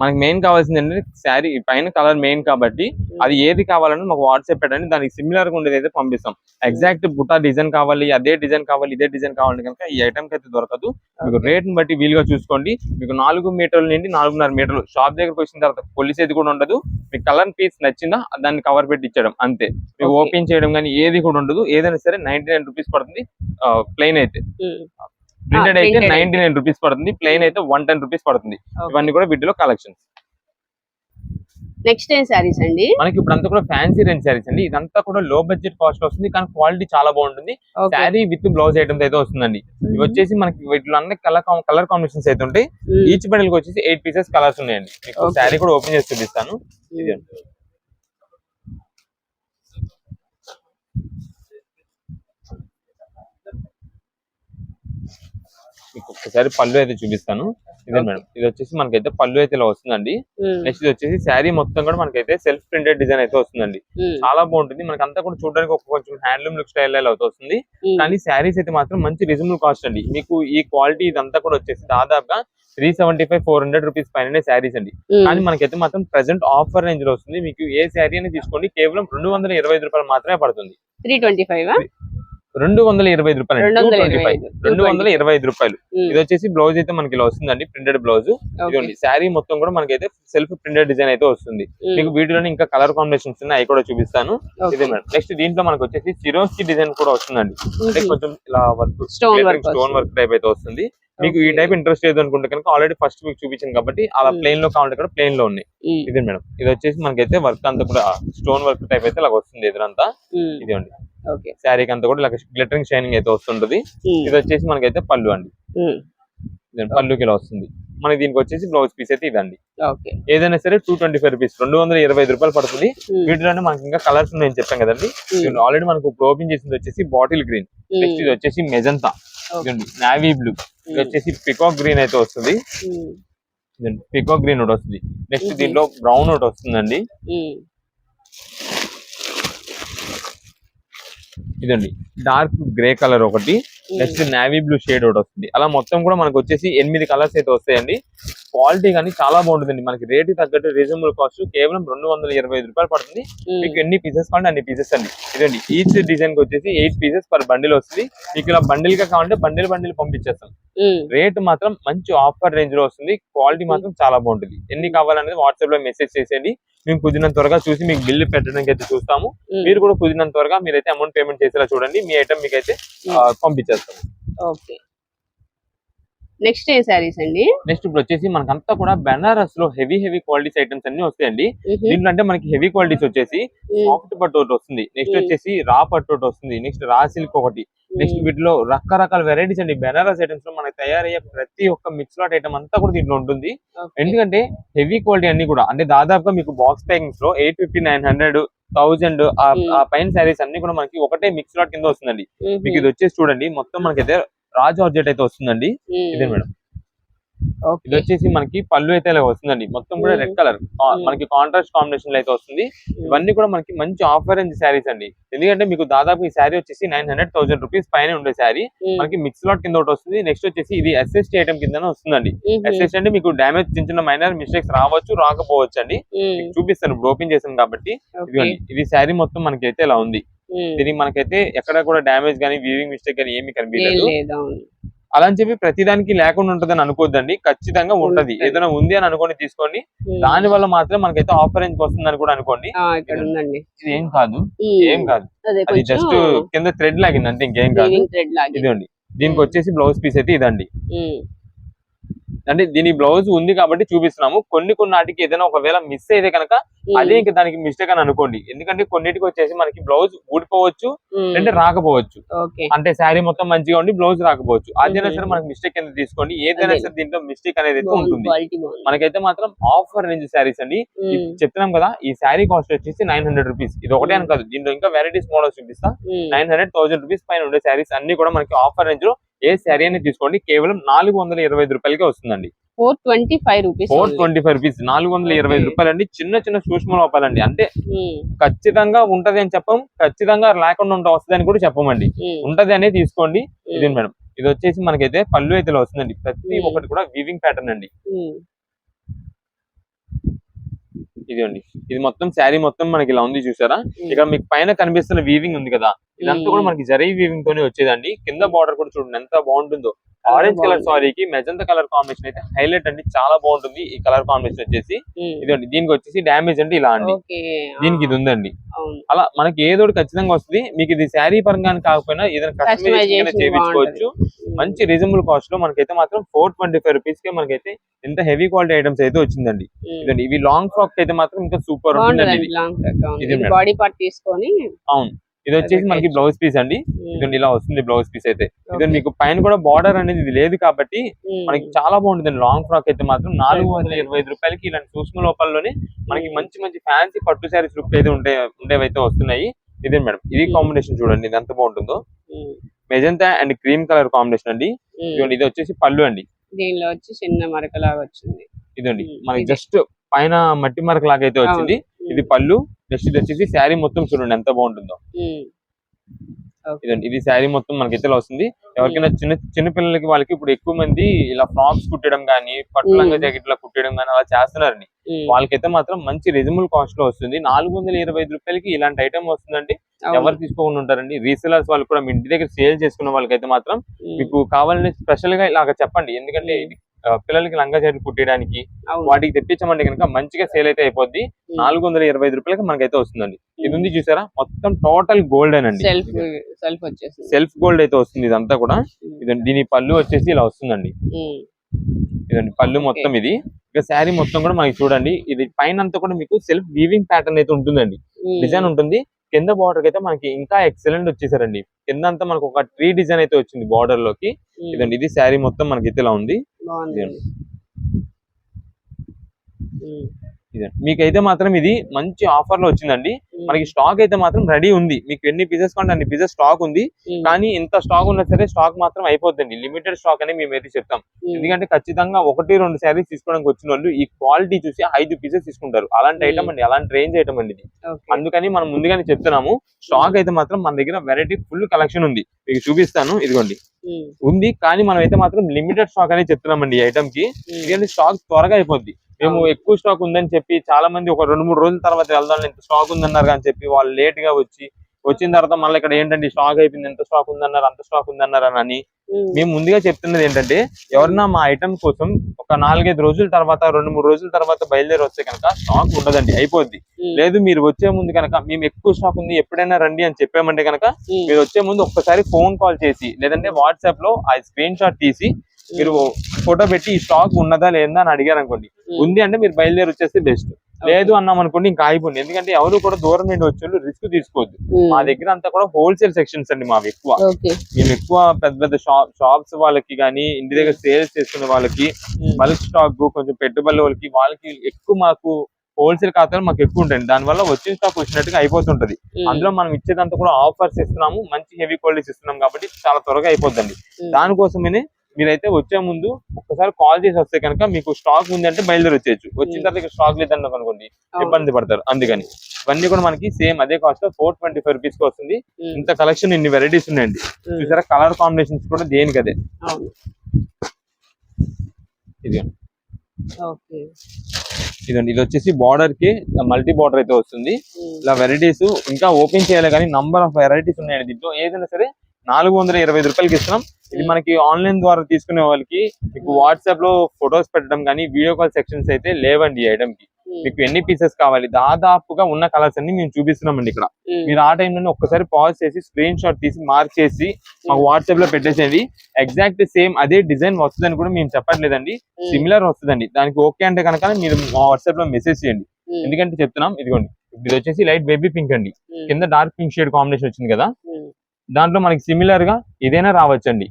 మనకి మెయిన్ కావాల్సింది ఏంటంటే శారీ పైన కలర్ మెయిన్ కాబట్టి అది ఏది కావాలని మాకు వాట్సాప్ పెట్టండి దానికి సిమిలర్గా ఉండేది అయితే పంపిస్తాం. ఎగ్జాక్ట్ బుటా డిజైన్ కావాలి అదే డిజైన్ కావాలి ఇదే డిజైన్ కావాలి కనుక ఈ ఐటమ్కి అయితే దొరకదు. మీకు రేట్ని బట్టి వీలుగా చూసుకోండి. మీకు నాలుగు మీటర్ల నుండి నాలుగున్నర మీటర్లు. షాప్ దగ్గరకు వచ్చిన తర్వాత కొలిసేది కూడా ఉండదు. మీకు కలర్ పీస్ నచ్చిందా దాన్ని కవర్ పెట్టి ఇచ్చడం అంతే. మీకు. ఓపెన్ చేయడం కానీ ఏది కూడా ఉండదు. ఏదైనా సరే నైన్టీ నైన్ రూపీస్ పడుతుంది ప్లెయిన్ అయితే. ప్రింటెడ్ అయితే printed నైన్టీ నైన్ రూపీస్ పడుతుంది ప్లెయిన్ అయితే వన్ టెన్ రూపీస్ పడుతుంది. ఇవన్నీ కూడా వీటిలో కలెక్షన్స్ నెక్స్ట్ ఏం శారీస్ అండి? మనకి ఇప్పుడు అంతా కూడా ఫ్యాన్సీ రేంజ్ శారీస్ అండి. ఇదంతా కూడా లో బడ్జెట్ కాస్ట్ వస్తుంది కానీ క్వాలిటీ చాలా బాగుంటుంది. శారీ విత్ బ్లౌజ్ ఐటమ్స్ అయితే వస్తుందండి. ఇవి వచ్చేసి మనకి వీటిలో అన్ని కలర్ కలర్ కాంబినేషన్స్ అయితే ఉంటాయి. ఈచ్ బండిల్ వచ్చేసి ఎయిట్ పీసెస్ కలర్స్ ఉన్నాయండి. మీకు. శారీ కూడా ఓపెన్ చేసి చూపిస్తాను. మీకు ఒకసారి పళ్ళు అయితే చూపిస్తాను. ఇదే మేడం. ఇది వచ్చేసి మనకైతే పళ్ళు అయితే ఇలా వస్తుందండి. నెక్స్ట్ ఇది వచ్చేసి శారీ మొత్తం కూడా మనకైతే సెల్ఫ్ ప్రింటెడ్ డిజైన్ అయితే వస్తుందండి. చాలా బాగుంటుంది. మనకి అంతా కూడా చూడడానికి ఒక కొంచెం హ్యాండ్లూమ్ లుక్ స్టైల్ అయితే వస్తుంది. కానీ శారీస్ అయితే మాత్రం మంచి రీజనబుల్ కాస్ట్ అండి. మీకు ఈ క్వాలిటీ ఇదంతా కూడా వచ్చేసి దాదాపుగా three seventy five four hundred rupees పైన శారీస్ అండి. కానీ మనకైతే మాత్రం ప్రెసెంట్ ఆఫర్ రేంజ్లో వస్తుంది. మీకు ఏ శారీ అని తీసుకోండి. కేవలం రెండు వందల ఇరవై ఐదు రూపాయలు మాత్రమే పడుతుంది. త్రీ ట్వంటీ ఫైవ్ రెండు వందల ఇరవై ఐదు రూపాయలు రెండు వందల 225. ఇరవై ఐదు. రూపాయలు. ఇది వచ్చేసి బ్లౌజ్ అయితే మనకి ఇలా వస్తుందండి ప్రింటెడ్ బ్లౌజ్ ఇదిగోండి శారీ మొత్తం కూడా మనకైతే సెల్ఫ్ ప్రింటెడ్ డిజైన్ అయితే వస్తుంది. మీకు వీటిలోనే ఇంకా కలర్ కాంబినేషన్స్ ఉన్నాయి అవి కూడా చూపిస్తాను. ఇదే మేడం. నెక్స్ట్ దీంట్లో మనకు వచ్చేసి సిరోస్కి డిజైన్ కూడా వస్తుందండి. అంటే కొంచెం ఇలా వర్క్ స్టోన్ వర్క్ టైప్ అయితే వస్తుంది. మీకు ఈ టైప్ ఇంట్రెస్ట్ లేదు అనుకుంటే కనుక ఆల్రెడీ ఫస్ట్ మీకు చూపించాను కాబట్టి అలా. ప్లేన్లో కావాలంటే కూడా ప్లేన్లో ఉన్నాయి. ఇదే మేడం. ఇది వచ్చేసి మనకైతే వర్క్ అంతా కూడా స్టోన్ వర్క్ టైప్ అయితే ఇలా వస్తుంది ఎదురంతా. ఇదండి ఓకే శారీకి అంతా కూడా ఇలా గ్లిటరింగ్ షైనింగ్ అయితే వస్తుంటది. ఇది వచ్చేసి మనకైతే పళ్ళు అండి. పళ్ళుకి ఇలా వస్తుంది. మనకి దీనికి వచ్చేసి బ్లౌజ్ పీస్ అయితే ఇదండి. ఓకే. ఏదైనా సరే టూ ట్వంటీ ఫైవ్ రూపీస్ రెండు వందల ఇరవై ఐదు రూపాయలు పడుతుంది. వీటిలోనే మనకి ఇంకా కలర్స్ ఉన్నాయని చెప్పాం కదండి. ఆల్రెడీ మనకు ఓపెన్ చేసింది వచ్చేసి బాటిల్ గ్రీన్ నెక్స్ట్ ఇది వచ్చేసి మెజంతా నావీ బ్లూ ఇది వచ్చేసి పికాక్ గ్రీన్ అయితే వస్తుంది. పికాక్ గ్రీన్ ఒకటి వస్తుంది. నెక్స్ట్. దీంట్లో బ్రౌన్ ఒకటి వస్తుందండి. ఇదండి. డార్క్ గ్రే కలర్ ఒకటి నెక్స్ట్ నావీ బ్లూ షేడ్ ఒకటి వస్తుంది. అలా మొత్తం కూడా మనకు వచ్చేసి ఎనిమిది కలర్స్ అయితే వస్తాయండి. క్వాలిటీ కానీ చాలా బాగుంటుందండి. మనకి రేటు తగ్గట్టు రీజనబుల్ కాస్ట్ కేవలం రెండు వందల ఇరవై ఐదు రూపాయలు పడుతుంది. మీకు ఎన్ని పీసెస్ కావాలంటే అన్ని పీసెస్ అండి. ఇదండి ఈచ్ డిజైన్కి వచ్చేసి ఎయిట్ పీసెస్ పర్ బండిల్ వస్తుంది. మీకు ఇలా బండిల్గా కావాలంటే బండిల్ బండిల్ పంపించేస్తాం. రేట్ మాత్రం మంచి ఆఫర్ రేంజ్లో వస్తుంది. క్వాలిటీ మాత్రం చాలా బాగుంటుంది. ఎన్ని కావాలనేది వాట్సాప్లో మెసేజ్ చేసేయండి. మేము కుదిరినంత త్వరగా చూసి మీకు బిల్లు పెట్టడానికి అయితే చూస్తాము. మీరు కూడా కుదిరినంత త్వరగా మీరైతే అమౌంట్ పేమెంట్ చేసేలా చూడండి. మీ ఐటమ్ మీకు అయితే ఆ, పంపించేస్తాం ఓకే. నెక్స్ట్ ఏ శారీస్ అండి? నెక్స్ట్ ఇప్పుడు వచ్చేసి మనకంతా కూడా బెనారస్లో హెవీ హెవీ క్వాలిటీస్ ఐటమ్స్ అన్ని వస్తాయండి. దీంట్లో అంటే మనకి హెవీ క్వాలిటీస్ వచ్చేసి సాఫ్ట్ పట్టు ఒకటి వస్తుంది. నెక్స్ట్. వచ్చేసి రా పట్టు ఒకటి వస్తుంది. నెక్స్ట్ రా సిల్క్ ఒకటి. నెక్స్ట్ వీటిలో రకరకాల వెరైటీస్ అండి. బెనారస్ ఐటమ్స్లో మనకి తయారయ్యే ప్రతి ఒక్క మిక్స్ లాట్ ఐటమ్ అంతా కూడా దీంట్లో ఉంటుంది. ఎందుకంటే హెవీ క్వాలిటీ అన్ని కూడా. అంటే దాదాపుగా మీకు box ప్యాకింగ్స్లో eight fifty nine hundred thousand. ఆ పైన శారీస్ అన్ని కూడా మనకి ఒకటే మిక్స్ లాట్ కింద వస్తుందండి. మీకు ఇది వచ్చేసి చూడండి. మొత్తం మనకైతే రాజు ఆర్జెట్ అయితే వస్తుందండి. ఇదే మేడం. ఇది వచ్చేసి మనకి పళ్ళు అయితే ఇలా వస్తుందండి. మొత్తం కూడా. Red colour. మనకి కాంట్రాస్ట్ కాంబినేషన్లో అయితే వస్తుంది. ఇవన్నీ కూడా మనకి మంచి ఆఫర్ రేంజ్ శారీస్ అండి. ఎందుకంటే మీకు దాదాపు ఈ శారీ వచ్చేసి నైన్ హండ్రెడ్ థౌసండ్ రూపీస్ పైన ఉండే శారీ మనకి మిక్స్ లాట్ కింద ఒకటి వస్తుంది. నెక్స్ట్ వచ్చేసి ఇది ఎస్ఎస్టీ ఐటమ్ కింద వస్తుందండి. ఎస్ఎస్టీ అంటే మీకు డ్యామేజ్ చిన్న చిన్న మైనర్ మిస్టేక్స్ రావచ్చు రాకపోవచ్చు అండి చూపిస్తాను ఇప్పుడు ఓపెన్ చేశాను కాబట్టి. ఇది శారీ మొత్తం మనకి అయితే ఇలా ఉంది. ఇది మనకైతే ఎక్కడ కూడా డ్యామేజ్ కానీ వీవింగ్ మిస్టేక్ కానీ ఏమీ కనిపించలేదు. లేదా అలా అని చెప్పి ప్రతిదానికి లేకుండా ఉంటదని అనుకోద్దండి. ఖచ్చితంగా ఉంటది. ఏదైనా ఉంది అని అనుకోని తీసుకోండి. దాని వల్ల మాత్రం మనకైతే ఆఫర్ రేంజ్ వస్తుందని కూడా అనుకోండి. ఇది ఏం కాదు. ఏం కాదు. అదే జస్ట్ కింద థ్రెడ్ లాగింది అంతే ఇంకేం కాదు. ఇదండి దీనికి వచ్చేసి బ్లౌజ్ పీస్ అయితే ఇదండి. అంటే దీని బ్లౌజ్ ఉంది కాబట్టి చూపిస్తున్నాము. కొన్ని కొన్ని నాటికి ఏదైనా ఒకవేళ మిస్ అయితే కనుక ఉమ్, అదే ఇంకా దానికి మిస్టేక్ అని అనుకోండి. ఎందుకంటే కొన్నిటికి వచ్చేసి మనకి బ్లౌజ్ ఊడిపోవచ్చు అంటే రాకపోవచ్చు. ఓకే. అంటే శారీ మొత్తం మంచిగా ఉండి బ్లౌజ్ రాకపోవచ్చు. అదైనా. సరే మనకి మిస్టేక్ కింద తీసుకోండి. ఏదైనా. సరే దీంట్లో మిస్టేక్ అనేది అయితే ఉంటుంది. మనకైతే మాత్రం ఆఫర్ రేంజ్ శారీస్ అండి. చెప్తున్నాం కదా ఈ శారీ కాస్ట్ వచ్చేసి నైన్ హండ్రెడ్ రూపీస్ ఇది ఒకటే అని కాదు. దీంట్లో ఇంకా వెరైటీస్ మోడల్స్ చూపిస్తా. నైన్ హండ్రెడ్ థౌసండ్ రూపీస్ పైన ఉండే శారీస్ అన్ని కూడా మనకి ఆఫర్ రేంజ్లో ఏ శారీ అనేది తీసుకోండి కేవలం నాలుగు వందల ఇరవై ఐదు రూపాయలకే వస్తుందండి. Four twenty five rupees four twenty five rupees నాలుగు వందల ఇరవై ఐదు. రూపాయలు అండి చిన్న చిన్న సూక్ష్మ లోపాలండి అంటే ఉమ్, ఖచ్చితంగా ఉంటది అని చెప్పం ఖచ్చితంగా లేకుండా ఉంట వస్తుంది అని కూడా చెప్పమండి. ఉంటది అనేది తీసుకోండి. ఇది మేడం? ఇది వచ్చేసి మనకైతే పళ్ళు అయితే వస్తుందండి. ప్రతి. ఒక్కటి కూడా వీవింగ్ ప్యాటర్న్ అండి. ఉమ్, ఇదిగోండి. ఇది మొత్తం శారీ మొత్తం మనకి ఇలా ఉంది చూసారా? ఇక్కడ మీకు పైన కనిపిస్తున్న వీవింగ్ ఉంది కదా ఇదంతా కూడా. మనకి జరీ వీవింగ్ తోనే వచ్చేదండి. కింద బార్డర్ కూడా చూడండి ఎంత బాగుంటుందో. ఆరెంజ్ కలర్ సారీకి మెజంతా కలర్ కాంబినేషన్ అయితే హైలైట్ అండి. చాలా బాగుంటుంది ఈ కలర్ కాంబినేషన్ వచ్చేసి. ఇదండి దీనికి వచ్చేసి డ్యామేజ్ అంటే ఇలా అండి. దీనికి ఇది ఉందండి. అలా మనకి ఏదో ఖచ్చితంగా వస్తుంది. మీకు ఇది శారీ పరంగా కాకపోయినా ఏదైనా కస్టమైజేషన్ చేయించుకోవచ్చు. మంచి రీజనబుల్ కాస్ట్లో మనకైతే మాత్రం ఫోర్ ట్వంటీ ఫైవ్ రూపీస్కి మనకైతే ఎంత హెవీ క్వాలిటీ ఐటమ్స్ అయితే వచ్చిందండి. ఇదండి ఇవి లాంగ్ ఫ్రాక్ అయితే మాత్రం ఇంకా సూపర్ మేడం. బాడీ పార్ట్ తీసుకొని అవును. ఇది వచ్చేసి మనకి. బ్లౌజ్ పీస్ అండి. ఉమ్, ఇదండి ఇలా వస్తుంది బ్లౌజ్ పీస్ అయితే. ఇదండి Okay. మీకు పైన కూడా బార్డర్ అనేది ఇది లేదు కాబట్టి ఉమ్, మనకి చాలా బాగుంటుంది లాంగ్ ఫ్రాక్ అయితే మాత్రం నాలుగు వందల. ఇరవై ఐదు రూపాయలకి ఇలాంటి సూక్ష్మ లోపలలోనే మనకి మంచి మంచి ఫ్యాన్సీ పట్టు శారీస్ లుక్ అయితే ఉంటే ఉండేవైతే వస్తున్నాయి. ఇదే మేడం? ఇది Hmm. కాంబినేషన్ చూడండి ఇది ఎంత బాగుంటుందో. Magenta and cream colour combination అండి. ఉమ్. ఇదిగోండి ఇది వచ్చేసి పళ్ళు అండి. దీనిలో వచ్చి చిన్న మరకలాగా వచ్చింది. ఇదండి Hmm. మనకి ఇది. జస్ట్ పైన మట్టి మరక లాగా అయితే వచ్చింది. ఇది పళ్ళు. నెక్స్ట్ ఇది వచ్చేసి శారీ మొత్తం చూడండి ఎంత బాగుంటుందో. ఇదండి ఇది శారీ మొత్తం మనకి ఇలా వస్తుంది ఎవరికైనా చిన్న చిన్న పిల్లలకి వాళ్ళకి ఇప్పుడు ఎక్కువ మంది ఇలా ఫ్రాక్స్ కుట్టడం కానీ పట్టు లంగా Hmm. జాకెట్ లా కుట్టడం కానీ అలా చేస్తున్నారండి. ఉమ్, వాళ్ళకైతే మాత్రం మంచి రిజనబుల్ కాస్ట్లో వస్తుంది. నాలుగు వందల ఇరవై ఐదు రూపాయలకి ఇలాంటి ఐటమ్ వస్తుందండి. ఎవరు తీసుకోకుండా ఉంటారండి. రీసెలర్స్ వాళ్ళు కూడా మీ ఇంటి దగ్గర సేల్ చేసుకున్న వాళ్ళకైతే మాత్రం మీకు కావాలని స్పెషల్గా ఇలాగ చెప్పండి. ఎందుకంటే పిల్లలకి లంగా జాకెట్ కుట్టడానికి. వాటికి తెప్పించమంటే కనుక మంచిగా సేల్ అయితే అయిపోద్ది. నాలుగు వందల ఇరవై ఐదు రూపాయలకి మనకైతే వస్తుందండి. ఇది ఉంది చూసారా? మొత్తం టోటల్ గోల్డెన్ అండి సెల్ఫ్ సెల్ఫ్ గోల్డ్ అయితే వస్తుంది ఇదంతా కూడా. ఇదండి దీని పళ్ళు వచ్చేసి ఇలా వస్తుందండి. ఇదండి పళ్ళు మొత్తం ఇది. ఇక శారీ మొత్తం కూడా మనకి చూడండి ఇది పైన అంతా కూడా మీకు సెల్ఫ్ వీవింగ్ ప్యాటర్న్ అయితే ఉంటుందండి. డిజైన్ ఉంటుంది. కింద బార్డర్ అయితే మనకి ఇంకా ఎక్సలెంట్ వచ్చేసారండి. కింద అంతా మనకు ఒక ట్రీ డిజైన్ అయితే వచ్చింది బార్డర్లోకి. ఇదండి ఇది శారీ మొత్తం మనకి ఇలా ఉంది. బాగుంది ఇదండి మీకైతే మాత్రం ఇది మంచి ఆఫర్లో వచ్చిందండి మనకి స్టాక్ అయితే మాత్రం రెడీ ఉంది. మీకు ఎన్ని పీసెస్ కొంటే అన్ని పీసెస్ స్టాక్ ఉంది. కానీ ఇంత స్టాక్ ఉన్నా సరే స్టాక్ మాత్రం అయిపోతుంది లిమిటెడ్ స్టాక్ అని మేమైతే చెప్తాం. ఎందుకంటే ఖచ్చితంగా ఒకటి రెండు శారీస్ తీసుకోవడానికి వచ్చిన వాళ్ళు ఈ క్వాలిటీ చూసి ఐదు పీసెస్ తీసుకుంటారు. అలాంటి. ఐటమ్ అండి. అలాంటి రేంజ్ ఐటమ్ అండి ఇది. అందుకని మనం ముందుగానే చెప్తున్నాము. స్టాక్ అయితే మాత్రం మన దగ్గర వెరైటీ ఫుల్ కలెక్షన్ ఉంది. మీకు చూపిస్తాను. ఇదిగోండి. ఉంది. కానీ మనం అయితే మాత్రం లిమిటెడ్ స్టాక్ అని చెప్తున్నామండి ఈ ఐటమ్కి. ఎందుకంటే స్టాక్ త్వరగా అయిపోద్ది. మేము. ఎక్కువ స్టాక్ ఉందని చెప్పి చాలా మంది ఒక రెండు మూడు రోజుల తర్వాత వెళ్దాం ఇంత స్టాక్ ఉందన్నారు అని చెప్పి వాళ్ళు లేట్గా వచ్చి వచ్చిన తర్వాత మళ్ళీ ఇక్కడ ఏంటంటే స్టాక్ అయిపోయింది ఎంత స్టాక్ ఉందన్నారు అంత స్టాక్ ఉందన్నారు అని మేము ముందుగా చెప్తున్నది ఏంటంటే ఎవరన్నా మా ఐటమ్ కోసం ఒక నాలుగైదు రోజుల తర్వాత రెండు మూడు రోజుల తర్వాత బయలుదేరి వస్తే కనుక స్టాక్ ఉండదండి అయిపోద్ది. లేదు మీరు వచ్చే ముందు కనుక మేము ఎక్కువ స్టాక్ ఉంది ఎప్పుడైనా రండి అని చెప్పామంటే కనుక మీరు వచ్చే ముందు ఒక్కసారి ఫోన్ కాల్ చేసి లేదంటే వాట్సాప్లో ఆ స్క్రీన్ షాట్ తీసి మీరు ఫోటో పెట్టి ఈ స్టాక్ ఉన్నదా లేదా అని అడిగారు అనుకోండి ఉంది అంటే మీరు బయలుదేరి వచ్చేస్తే బెస్ట్. లేదు అన్నాం అనుకోండి ఇంకా ఆగిపోండి. ఎందుకంటే ఎవరు కూడా దూరం నుండి వచ్చే రిస్క్ తీసుకోవద్దు. మా దగ్గర అంతా కూడా హోల్సేల్ సెక్షన్స్ అండి మావి ఎక్కువ. మేము ఎక్కువ పెద్ద పెద్ద షాప్ షాప్స్ వాళ్ళకి కానీ ఇంటి దగ్గర సేల్స్ చేసుకునే వాళ్ళకి బల్క్ స్టాక్ కొంచెం పెట్టుబడుల వాళ్ళకి వాళ్ళకి ఎక్కువ మాకు హోల్సేల్ ఖాతాలు మాకు ఎక్కువ ఉంటాయండి. దానివల్ల వచ్చిన స్టాక్ వచ్చినట్టుగా అయిపోతుంటది. అందులో మనం ఇచ్చేదంతా కూడా ఆఫర్స్ ఇస్తున్నాము మంచి హెవీ క్వాలిటీస్ ఇస్తున్నాం కాబట్టి చాలా త్వరగా అయిపోద్దండి. ఉమ్, దానికోసమనే మీరైతే వచ్చే ముందు ఒక్కసారి కాల్ చేసి వస్తే కనుక మీకు స్టాక్ ఉంది అంటే బయలుదేరి వచ్చేయచ్చు వచ్చిన. తర్వాత స్టాక్ లేదన్న అనుకోండి. ఇబ్బంది పడతారు. అందుకని ఇవన్నీ కూడా మనకి సేమ్ అదే కాస్ట్ ఫోర్ ట్వంటీ ఫైవ్ రూపీస్కి వస్తుంది. ఇంత కలెక్షన్ ఇన్ని వెరైటీస్ ఉన్నాయండి. చూసారా కలర్ కాంబినేషన్స్ కూడా దేనికి అదే ఇది ఓకే. ఇదండి ఇది వచ్చేసి బార్డర్కి మల్టీ బార్డర్ అయితే వస్తుంది. ఇలా వెరైటీస్ ఇంకా ఓపెన్ చేయాలి కానీ నంబర్ ఆఫ్ వెరైటీస్ ఉన్నాయండి దీంట్లో. ఏదైనా సరే నాలుగు వందల ఇరవై ఐదు రూపాయలకి ఇస్తున్నాం. ఇది మనకి ఆన్లైన్ ద్వారా తీసుకునే వాళ్ళకి మీకు వాట్సాప్లో ఫొటోస్ పెట్టడం కానీ వీడియో కాల్ సెక్షన్స్ అయితే లేవండి ఈ ఐటమ్కి. మీకు ఎన్ని పీసెస్ కావాలి? దాదాపుగా ఉన్న కలర్స్ అన్ని మేము చూపిస్తున్నామండి ఇక్కడ. మీరు ఆ టైంలోనే ఒక్కసారి పాజ్ చేసి స్క్రీన్ షాట్ తీసి మార్క్ చేసి మాకు వాట్సాప్లో పెట్టేసేయండి. ఎగ్జాక్ట్ సేమ్ అదే డిజైన్ వస్తుందని కూడా మేము చెప్పట్లేదండి. సిమిలర్ వస్తుందండి. దానికి ఓకే అంటే కనుక మీరు మా వాట్సాప్లో మెసేజ్ చేయండి. ఎందుకంటే చెప్తున్నాం ఇదిగోండి. ఇది వచ్చేసి లైట్ బేబీ పింక్ అండి. కింద డార్క్ పింక్ షేడ్ కాంబినేషన్ వచ్చింది కదా. దాంట్లో మనకి సిమిలర్గా ఇదైనా రావచ్చండి.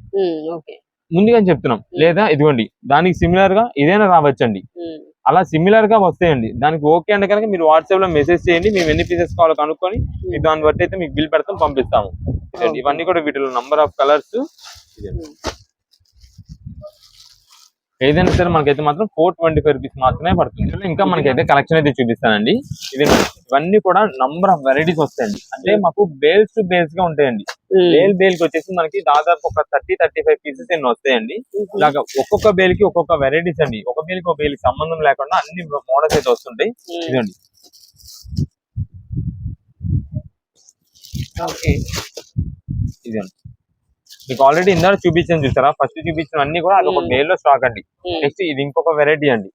ముందుగా చెప్తున్నాం. లేదా ఇదిగోండి దానికి సిమిలర్గా ఇదైనా రావచ్చండి. అలా సిమిలర్గా వస్తాయండి. దానికి ఓకే అంటే కనుక మీరు వాట్సాప్లో మెసేజ్ చేయండి మేము ఎన్ని పీసెస్ కావాలో కనుక్కొని మీకు దాన్ని బట్టి అయితే మీకు బిల్ పెడతాం పంపిస్తాము. ఇవన్నీ కూడా వీటిలో నంబర్ ఆఫ్ కలర్స్ ఏదైనా సరే మనకైతే మాత్రం ఫోర్ ట్వంటీ ఫైవ్ రూపీస్ మాత్రమే పడుతుంది. Hmm. ఇంకా మనకైతే hmm. కలెక్షన్ అయితే చూపిస్తానండి. ఇది ఇవన్నీ కూడా నంబర్ ఆఫ్ వెరైటీస్ వస్తాయండి. అంటే hmm. మాకు బేల్స్ టు బేల్స్గా ఉంటాయండి. బేల్ బేల్కి వచ్చేసి మనకి దాదాపు ఒక థర్టీ థర్టీ ఫైవ్ పీసెస్ ఎన్ని వస్తాయండి. ఇలాగా ఒక్కొక్క బేల్కి ఒక్కొక్క వెరైటీస్ అండి. ఒక బేల్కి ఒక బేల్ సంబంధం లేకుండా అన్ని మోడల్స్ అయితే వస్తుంటాయి. ఇదండి ఇదండి మీకు ఆల్రెడీ ఇందాక చూపించాను చూసారా? ఫస్ట్ చూపించిన అన్ని కూడా అది ఒక Hmm. బేల్లో స్టాక్ అండి. నెక్స్ట్ ఇది ఇంకొక వెరైటీ అండి.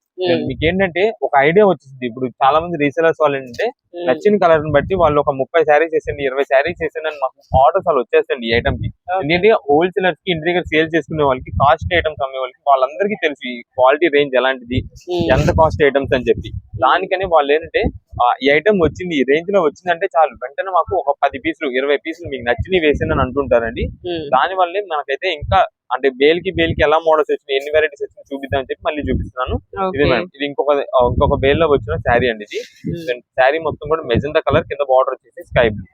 మీకు ఏంటంటే ఒక ఐడియా వచ్చింది ఇప్పుడు చాలా మంది రీసెలర్స్ వాళ్ళు ఏంటంటే నచ్చిన కలర్ని బట్టి వాళ్ళు ఒక ముప్పై శారీస్ వేసండి ఇరవై శారీస్ వేసండి అని మాకు ఆర్డర్స్ అలా వచ్చేస్తండి ఈ ఐటమ్కి. ఎందుకంటే హోల్సేలర్స్కి ఇంటి సేల్ చేసుకునే వాళ్ళకి కాస్ట్ ఐటమ్స్ అమ్మే వాళ్ళకి వాళ్ళందరికీ తెలుసు ఈ క్వాలిటీ రేంజ్ ఎలాంటిది ఎంత కాస్ట్ ఐటమ్స్ అని చెప్పి. దానికని వాళ్ళు ఏంటంటే ఈ ఐటమ్ వచ్చింది ఈ రేంజ్లో వచ్చిందంటే చాలు. వెంటనే మాకు ఒక పది పీసులు ఇరవై పీసులు మీకు నచ్చినవి వేసాను అని అంటుంటారండి. దాని వల్లే మనకైతే ఇంకా అంటే బేల్కి బేల్కి ఎలా మోడల్స్ వచ్చినాయి ఎన్ని వెరైటీస్ వచ్చినాయి చూపిద్దామని చెప్పి మళ్ళీ చూపిస్తున్నాను. ఇది మేడం ఇది ఇంకొక ఇంకొక బేల్లో వచ్చిన శారీ అండి ఇది. శారీ మొత్తం కూడా మెజంతా కలర్ కింద బార్డర్ వచ్చేసి స్కై బ్లూ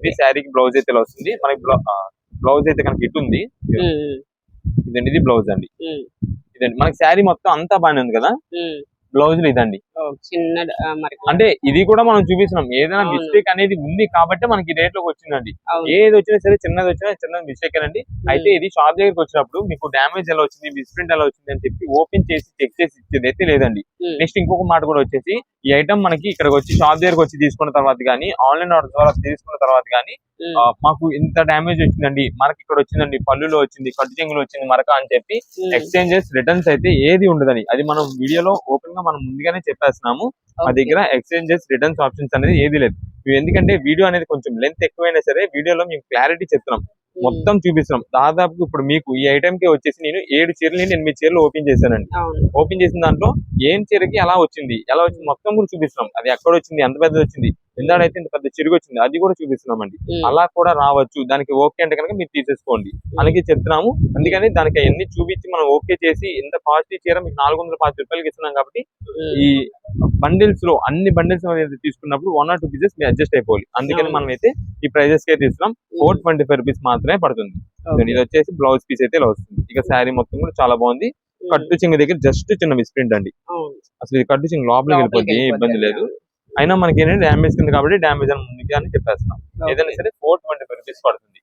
ఇది శారీకి బ్లౌజ్ అయితే వస్తుంది. మనకి బ్లౌజ్ అయితే కనుక ఇటు ఉంది. ఇదండి ఇది బ్లౌజ్ అండి. ఇదండి. మనకి శారీ మొత్తం అంతా బాగానే ఉంది కదా? బ్లౌజ్ ఇదండి. చిన్న మరి అంటే ఇది కూడా మనం చూపిస్తున్నాం. ఏదైనా. మిస్టేక్ అనేది ఉంది కాబట్టి మనకి రేట్లోకి వచ్చిందండి. ఏది వచ్చినా సరే చిన్నది వచ్చినా చిన్నది మిస్టేక్ అండి. అయితే ఇది షాప్ దగ్గరికి వచ్చినప్పుడు మీకు డ్యామేజ్ ఎలా వచ్చింది మిస్ప్రింట్ ఎలా వచ్చింది అని చెప్పి ఓపెన్ చేసి చెక్ చేసి ఇచ్చేది అయితే లేదండి. నెక్స్ట్ ఇంకొక మాట కూడా వచ్చేసి ఈ ఐటమ్ మనకి ఇక్కడికి వచ్చి షాప్ దగ్గరకు వచ్చి తీసుకున్న తర్వాత కానీ ఆన్లైన్ ఆర్డర్ ద్వారా తీసుకున్న తర్వాత కానీ ఆ, మాకు ఇంత డ్యామేజ్ వచ్చిందండి. మనకి ఇక్కడ వచ్చిందండి పళ్ళులో వచ్చింది కట్టు చెంగులో వచ్చింది మరక అని చెప్పి ఎక్స్చేంజెస్ రిటర్న్స్ అయితే ఏది ఉండదని అది మనం వీడియోలో ఓపెన్గా మనం ముందుగానే చెప్పేస్తున్నాము మా. దగ్గర ఎక్స్చేంజెస్ రిటర్న్స్ ఆప్షన్స్ అనేది ఏది లేదు. ఎందుకంటే వీడియో అనేది కొంచెం లెంత్ ఎక్కువైనా సరే వీడియోలో మేము క్లారిటీ చెప్తున్నాం. మొత్తం చూపిస్తున్నాం. దాదాపు ఇప్పుడు మీకు ఈ ఐటమ్కి వచ్చేసి నేను ఏడు చీరలు నేను ఎనిమిది చీరలు ఓపెన్ చేశానండి. ఓపెన్ చేసిన దాంట్లో ఏం చీరకి ఎలా వచ్చింది ఎలా వచ్చింది మొత్తం కూడా చూపిస్తున్నాం. అది ఎక్కడ వచ్చింది ఎంత పెద్దది వచ్చింది ఎందాడైతే ఇంత పెద్ద చిరుగు వచ్చింది అది కూడా చూపిస్తున్నాం అండి ఉమ్, అలా కూడా రావచ్చు. దానికి ఓకే అంటే కనుక మీరు తీసేసుకోండి. అలాగే చెప్తున్నాము అందుకని దానికి అన్ని చూపించి మనం ఓకే చేసి ఇంత కాస్ట్లీ చీర మీకు నాలుగు వందల పాతి రూపాయలకి ఇస్తున్నాం కాబట్టి ఈ బండిల్స్లో అన్ని బండిల్స్ తీసుకున్నప్పుడు వన్ ఆర్ టూ పీసెస్ మీరు అడ్జస్ట్ అయిపోవాలి. అందుకని. మనం అయితే ఈ ప్రైజెస్కి తీస్తున్నాం ఫోర్ ట్వంటీ ఫైవ్ రూపీస్ మాత్రమే పడుతుంది. ఇది వచ్చేసి బ్లౌజ్ పీస్ అయితే ఇలా వస్తుంది. ఇక శారీ మొత్తం కూడా చాలా బాగుంది. కట్టు చింగ దగ్గర జస్ట్ చిన్న మిస్ప్రింట్ అండి. అసలు ఇది కట్టు చింగ లోపలికి వెళ్ళిపోద్ది ఏ ఇబ్బంది లేదు. వెళ్ళిపోతుంది. అయినా మనకి ఏంటంటే డ్యామేజ్ కింద కాబట్టి డ్యామేజ్ అని ముందుగా అని చెప్పేస్తున్నాం. ఏదైనా సరే ఫోర్ ట్వంటీ ఫైవ్ రూపీస్ పడుతుంది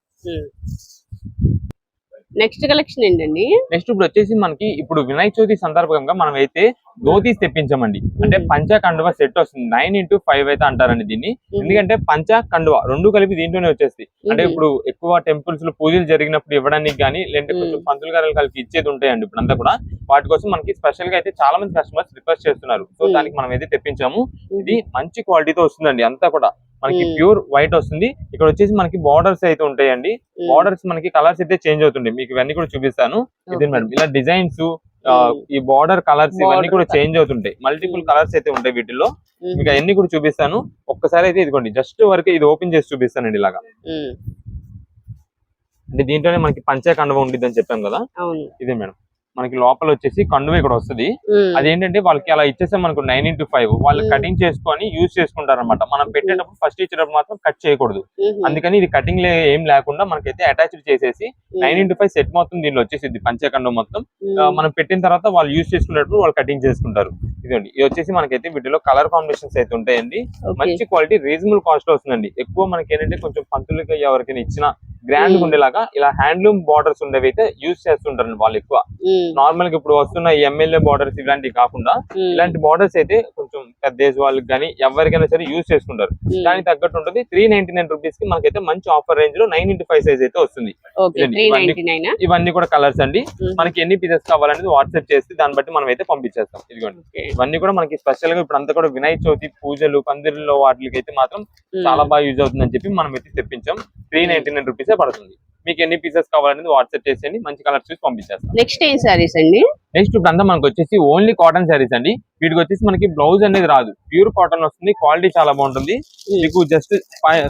నెక్స్ట్ కలెక్షన్ ఏంటండి నెక్స్ట్ ఇప్పుడు వచ్చేసి మనకి ఇప్పుడు వినాయక చవితి సందర్భంగా మనం అయితే ధోతీస్ తెప్పించామండి అంటే. పంచా కండువా సెట్ వస్తుంది నైన్ ఇంటూ ఫైవ్ అయితే అంటారండి దీన్ని. ఎందుకంటే పంచా కండువా రెండు కలిపి దీంట్లోనే వచ్చేస్తాయి అంటే. ఇప్పుడు ఎక్కువ టెంపుల్స్లో పూజలు జరిగినప్పుడు ఇవ్వడానికి కానీ లేదంటే కొంచెం. పంతులు గారు కలిపి ఇచ్చేది ఉంటాయండి ఇప్పుడు అంతా కూడా వాటి కోసం మనకి స్పెషల్గా అయితే చాలా మంది కస్టమర్స్ రిక్వెస్ట్ చేస్తున్నారు సో. దానికి మనం అయితే తెప్పించాము ఇది మంచి క్వాలిటీతో వస్తుందండి అంతా కూడా మనకి. ప్యూర్ వైట్ వస్తుంది. ఇక్కడ వచ్చేసి మనకి బార్డర్స్ అయితే ఉంటాయండి. బార్డర్స్ మనకి కలర్స్ అయితే చేంజ్ అవుతుండే. మీకు ఇవన్నీ కూడా చూపిస్తాను. ఇది. మేడం ఇలా డిజైన్స్ ఈ బార్డర్ కలర్స్ ఇవన్నీ కూడా. చేంజ్ అవుతుంటాయి. మల్టిపుల్. కలర్స్ అయితే ఉంటాయి వీటిల్లో. ఉమ్, మీకు అవన్నీ కూడా చూపిస్తాను. ఒక్కసారి అయితే ఇదిగోండి జస్ట్ వరకు ఇది ఓపెన్ చేసి చూపిస్తానండి ఇలాగా. అంటే దీంట్లోనే మనకి పంచే కండువ ఉండిద్ది అని చెప్పాం కదా? ఇదే మేడం. మనకి లోపల వచ్చేసి కండువ ఇక్కడ వస్తుంది. అదేంటంటే వాళ్ళకి అలా ఇచ్చేసాం మనకు నైన్ ఇంటూ ఫైవ్ వాళ్ళు. కటింగ్ చేసుకొని యూజ్ చేసుకుంటారు అనమాట మనం పెట్టేటప్పుడు ఫస్ట్ ఇచ్చేటప్పుడు మాత్రం కట్ చేయకూడదు. అందుకని ఇది కటింగ్ ఏం లేకుండా మనకైతే అటాచ్డ్ చేసేసి నైన్ ఇంటూ ఫైవ్ సెట్ మొత్తం దీనిలో వచ్చేసింది పంచకండం మొత్తం. మనం పెట్టిన తర్వాత వాళ్ళు యూజ్ చేసుకునేటప్పుడు వాళ్ళు కటింగ్ చేసుకుంటారు. ఇదండి ఇది వచ్చేసి మనకైతే వీటిలో కలర్ కాంబినేషన్స్ అయితే ఉంటాయండి. మంచి క్వాలిటీ రీజనబుల్ కాస్ట్లో వస్తుందండి. ఎక్కువ మనకి ఏంటంటే కొంచెం పంతులకి ఎవరికైనా ఇచ్చిన గ్రాండ్. ఉండేలాగా ఇలా హ్యాండ్లూమ్ బార్డర్స్ ఉండేవి అయితే యూజ్ చేస్తుంటారండి వాళ్ళు ఎక్కువ. నార్మల్గా ఇప్పుడు వస్తున్న ఈ ఎమ్మెల్యే బార్డర్స్ ఇలాంటివి కాకుండా ఇలాంటి బార్డర్స్ అయితే కొంచెం పెద్ద వాళ్ళకి కానీ ఎవరికైనా సరే యూజ్ చేసుకుంటారు దానికి తగ్గట్టు ఉంటుంది. త్రీ నైన్టీ నైన్ రూపీస్కి మనకైతే మంచి ఆఫర్ రేంజ్లో నైన్ ఇంటూ ఫైవ్ సైజ్ అయితే వస్తుంది. ఇవన్నీ- కూడా కలర్స్ అండి. మనకి ఎన్ని పీసెస్ కావాలనేది వాట్సాప్ చేస్తే దాన్ని బట్టి మనం అయితే పంపించేస్తాం. ఇదిగోండి. ఇవన్నీ కూడా మనకి స్పెషల్గా ఇప్పుడు అంతా కూడా వినాయక చవితి పూజలు పందిరిలో వాటికి అయితే మాత్రం చాలా బాగా యూజ్ అవుతుందని చెప్పి మనం అయితే తెప్పించాం. త్రీ నైన్టీ నైన్ రూపీసే పడుతుంది. మీకు ఎన్ని పీసెస్ కావాలనేది వాట్సాప్ చేసేయండి మంచి కలర్స్ చూసి పంపించేస్తాం. నెక్స్ట్ ఏం సారీస్ అండి? నెక్స్ట్ ఇప్పుడు అంతా మనకి వచ్చేసి ఓన్లీ కాటన్ శారీస్ అండి. వీటికి వచ్చేసి మనకి బ్లౌజ్ అనేది రాదు. ప్యూర్ కాటన్ వస్తుంది క్వాలిటీ చాలా బాగుంటుంది. మీకు జస్ట్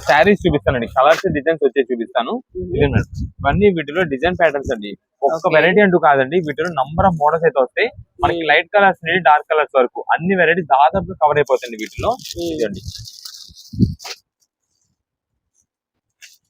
శారీస్ చూపిస్తానండి. కలర్స్ డిజైన్స్ వచ్చేసి చూపిస్తాను. మేడం ఇవన్నీ వీటిలో డిజైన్ ప్యాటర్న్స్ అండి. ఒక్క. వెరైటీ అంటూ కాదండి. వీటిలో నంబర్ ఆఫ్ మోడల్స్ అయితే వస్తాయి. మనకి Hmm. లైట్ కలర్స్ నుండి డార్క్ కలర్స్ వరకు. అన్ని వెరైటీస్ దాదాపు కవర్ అయిపోతాయండి వీటిలో. ఇదండి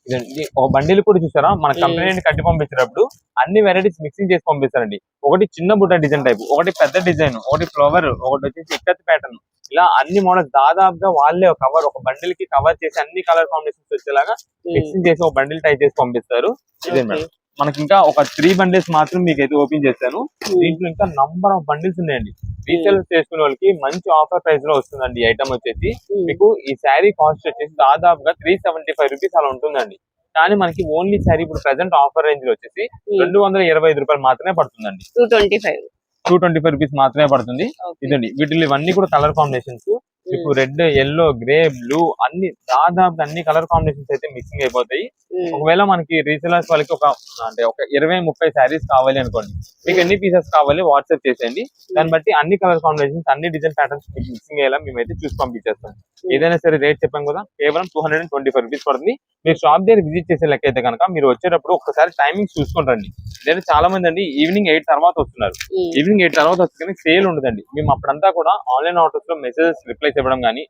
ఇదండి. ఒక బండిల్ కూడా చూసారా? మన. కంపెనీ నుండి కట్టి పంపించేటప్పుడు అన్ని వెరైటీస్ మిక్సింగ్ చేసి పంపిస్తారండి. ఒకటి చిన్న బుట్ట డిజైన్ టైప్ ఒకటి పెద్ద డిజైన్ ఒకటి ఫ్లవర్ ఒకటి వచ్చేసి ఇక్కత్ ప్యాటర్న్ ఇలా అన్ని మోడల్స్ దాదాపుగా వాళ్ళే ఒక కవర్ ఒక బండిల్కి కవర్ చేసి అన్ని కలర్ కాంబినేషన్స్ వచ్చేలాగా మిక్సింగ్ చేసి ఒక బండిల్ టైప్ చేసి పంపిస్తారు. ఇదే మేడం. మనకి ఇంకా ఒక త్రీ బండిల్స్ మాత్రం మీకు అయితే ఓపెన్ చేశాను. దీంట్లో ఇంకా నంబర్ ఆఫ్ బండిల్స్ ఉన్నాయండి. రీసేల్ చేసుకునే వాళ్ళకి మంచి ఆఫర్ ప్రైస్లో వస్తుందండి ఈ ఐటమ్ వచ్చేసి. మీకు ఈ శారీ కాస్ట్ వచ్చేసి దాదాపుగా త్రీ సెవెంటీ ఫైవ్ రూపీస్ అలా ఉంటుందండి. కానీ మనకి ఓన్లీ శారీ ఇప్పుడు ప్రెసెంట్ ఆఫర్ రేంజ్లో వచ్చేసి రెండు వందల ఇరవై ఐదు రూపాయలు మాత్రమే పడుతుందండి. Two twenty five two twenty five rupees only పడుతుంది. ఇదండి వీటిలో ఇవన్నీ కూడా కలర్ కాంబినేషన్స్ మీకు రెడ్ ఎల్లో గ్రే బ్లూ అన్ని దాదాపు అన్ని కలర్ కాంబినేషన్స్ అయితే మిక్సింగ్ అయిపోతాయి. ఒకవేళ మనకి రీసెలర్స్ వాళ్ళకి ఒక అంటే ఒక ఇరవై ముప్పై శారీస్ కావాలి అనుకోండి. మీకు ఎన్ని పీసెస్ కావాలి వాట్సాప్ చేసేయండి. దాన్ని బట్టి అన్ని కలర్ కాంబినేషన్స్ అన్ని డిజైన్ ప్యాటర్న్స్ మీకు మిక్సింగ్ అయ్యేలా మేమైతే చూసి పంపించేస్తాం. ఏదైనా సరే రేట్ చెప్పాం కదా కేవలం two hundred twenty five rupees పడుతుంది. మీరు షాప్ దగ్గర విజిట్ చేసే లెక్క అయితే కనుక మీరు వచ్చేటప్పుడు ఒకసారి టైమింగ్ చూసుకొని రండి. లేదా చాలా మంది అండి ఈవినింగ్ ఎయిట్ తర్వాత వస్తున్నారు. ఈవినింగ్ ఎయిట్ తర్వాత వస్తే కానీ సేల్ ఉండదండి. మేము అప్పుడంతా కూడా ఆన్లైన్ ఆర్డర్స్లో మెసేజెస్ రిప్లైస్ ఇవ్వడం కానీ